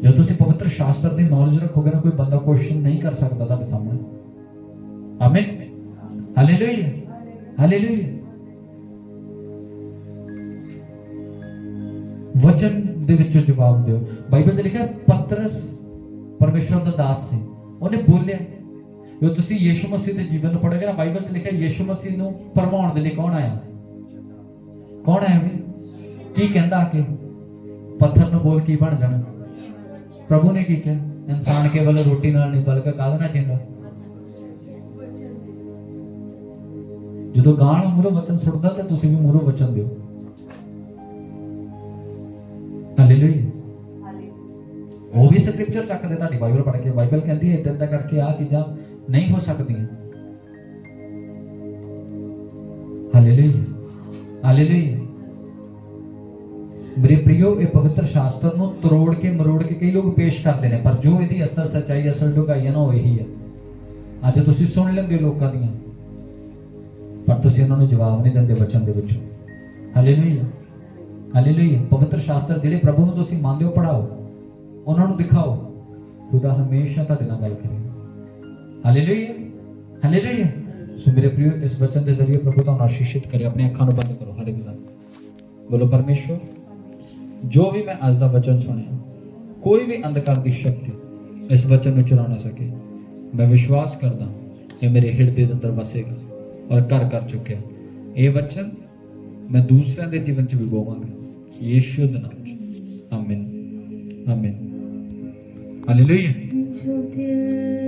ਜੇ ਤੁਸੀਂ ਪਵਿੱਤਰ ਸ਼ਾਸਤਰ ਦੀ ਨੌਲੇਜ ਰੱਖੋਗੇ ਨਾ ਕੋਈ ਬੰਦਾ ਕੁਐਸਚਨ ਨਹੀਂ ਕਰ ਸਕਦਾ ਤੁਹਾਡੇ ਸਾਹਮਣੇ। ਆਮੀਨ ਹਾਲੇਲੂਇਆ ਹਾਲੇਲੂਇਆ ਵਚਨ ਦੇ ਵਿੱਚੋਂ ਜਵਾਬ ਦਿਓ। ਬਾਈਬਲ 'ਚ ਲਿਖਿਆ, ਪਤਰਸ ਪਰਮੇਸ਼ਰ ਦਾ ਦਾਸ ਸੀ। ਉਹਨੇ ਬੋਲਿਆ, ਜੋ ਤੁਸੀਂ ਯੀਸ਼ੂ ਮਸੀਹ ਦੇ ਜੀਵਨ ਨੂੰ ਪੜ੍ਹੋਗੇ ਨਾ, ਬਾਈਬਲ 'ਚ ਲਿਖਿਆ, ਯੀਸ਼ੂ ਮਸੀਹ ਨੂੰ ਪਰਮਾਉਣ ਦੇ ਲਈ ਕੌਣ ਆਇਆ? ਕੌਣ ਆਇਆ ਵੀ? ਕੀ ਕਹਿੰਦਾ ਕਿ ਪੱਥਰ ਨੂੰ ਬੋਲ ਕੀ ਬਣ ਜਾਣਾ? ਪ੍ਰਭੂ ਨੇ ਕੀ ਕਿਹਾ? ਇਨਸਾਨ ਕੇਵਲ ਰੋਟੀ ਨਾਲ ਨਹੀਂ, ਬਲਕਿ ਕਾਹਦੇ ਨਾਲ ਜਿੰਦਾ ਜਦੋਂ ਗਾਣ ਮੂਰੋਂ ਵਚਨ ਸੁਣਦਾ ਤਾਂ ਤੁਸੀਂ ਵੀ ਮੂਰੋਂ ਵਚਨ ਦਿਓ। ਉਹ ਵੀ ਸਕ੍ਰਿਪਚਰ ਚੱਕਦੇ ਤੁਹਾਡੀ ਬਾਈਬਲ ਪੜ੍ਹ ਕੇ। ਬਾਈਬਲ ਕਹਿੰਦੀ ਹੈ ਇਦਾਂ ਇਦਾਂ ਕਰਕੇ ਆ ਚੀਜ਼ਾਂ ਨਹੀਂ ਹੋ ਸਕਦੀਆਂ। ਹਾਲੇਲੂਇਆ ਹਾਲੇਲੂਇਆ ਮੇਰੇ ਪ੍ਰਿਓ ਇਹ ਪਵਿੱਤਰ ਸ਼ਾਸਤਰ ਨੂੰ ਤਰੋੜ ਕੇ, ਮਰੋੜ ਕੇ ਕਈ ਲੋਕ ਪੇਸ਼ ਕਰਦੇ ਨੇ, ਪਰ ਜੋ ਇਹਦੀ ਅਸਲ ਸੱਚਾਈ ਅਸਲ ਡੁਗਾਈ ਹੈ ਨਾ, ਉਹ ਇਹੀ ਹੈ। ਅੱਜ ਤੁਸੀਂ ਸੁਣ ਲੈਂਦੇ ਹੋ ਲੋਕਾਂ ਦੀਆਂ, ਪਰ ਤੁਸੀਂ ਉਹਨਾਂ ਨੂੰ ਜਵਾਬ ਨਹੀਂ ਦਿੰਦੇ ਬਚਨ ਦੇ ਵਿੱਚੋਂ। ਹਾਲੇਲੂਇਆ ਹਾਲੇਲੂਇਆ ਪਵਿੱਤਰ ਸ਼ਾਸਤਰ ਜਿਹੜੇ ਪ੍ਰਭੂ ਨੂੰ ਤੁਸੀਂ ਮੰਨਦੇ ਹੋ ਪੜਾਓ ਉਹਨਾਂ ਨੂੰ ਦਿਖਾਓ। ਖੁਦਾ ਹਮੇਸ਼ਾ ਤੁਹਾਡੇ ਨਾਲ ਗੱਲ ਕਰੇਗਾ ਹਾਲੇਲੂਇਆ ਹਾਲੇਲੂਇਆ ਸੋ ਮੇਰੇ ਪ੍ਰਿਯੋ, ਇਸ ਵਚਨ ਦੇ ਜ਼ਰੀਏ ਪ੍ਰਭੂ ਤੁਹਾਨੂੰ ਆਸ਼ੀਸ਼ਿਤ ਕਰੇ ਆਪਣੀ ਅੱਖਾਂ ਨੂੰ ਬੰਦ ਕਰੋ, ਹਰ ਇੱਕ ਜਨ ਬੋਲੋ, ਪਰਮੇਸ਼ਵਰ, ਜੋ ਵੀ ਮੈਂ ਅੱਜ ਦਾ ਵਚਨ ਸੁਣਿਆ, ਕੋਈ ਵੀ ਅੰਧਕਾਰ ਦੀ ਸ਼ਕਤੀ ਇਸ ਵਚਨ ਨੂੰ ਚੁਰਾ ਨਾ ਸਕੇ। ਮੈਂ ਵਿਸ਼ਵਾਸ ਕਰਦਾ ਇਹ ਮੇਰੇ ਹਿਰਦੇ ਦੇ ਅੰਦਰ ਵਸੇਗਾ ਔਰ ਘਰ ਕਰ ਚੁੱਕਿਆ। ਇਹ ਵਚਨ ਮੈਂ ਦੂਸਰਿਆਂ ਦੇ ਜੀਵਨ 'ਚ ਵੀ ਬੋਵਾਂਗਾ। ਯੀਸ਼ੂ ਦੇ ਨਾਮ 'ਚ। ਆਮੀਨ ਆਮੀਨ ਹਾਲੇਲੂਇਆ ਜੋ ਦਿਲ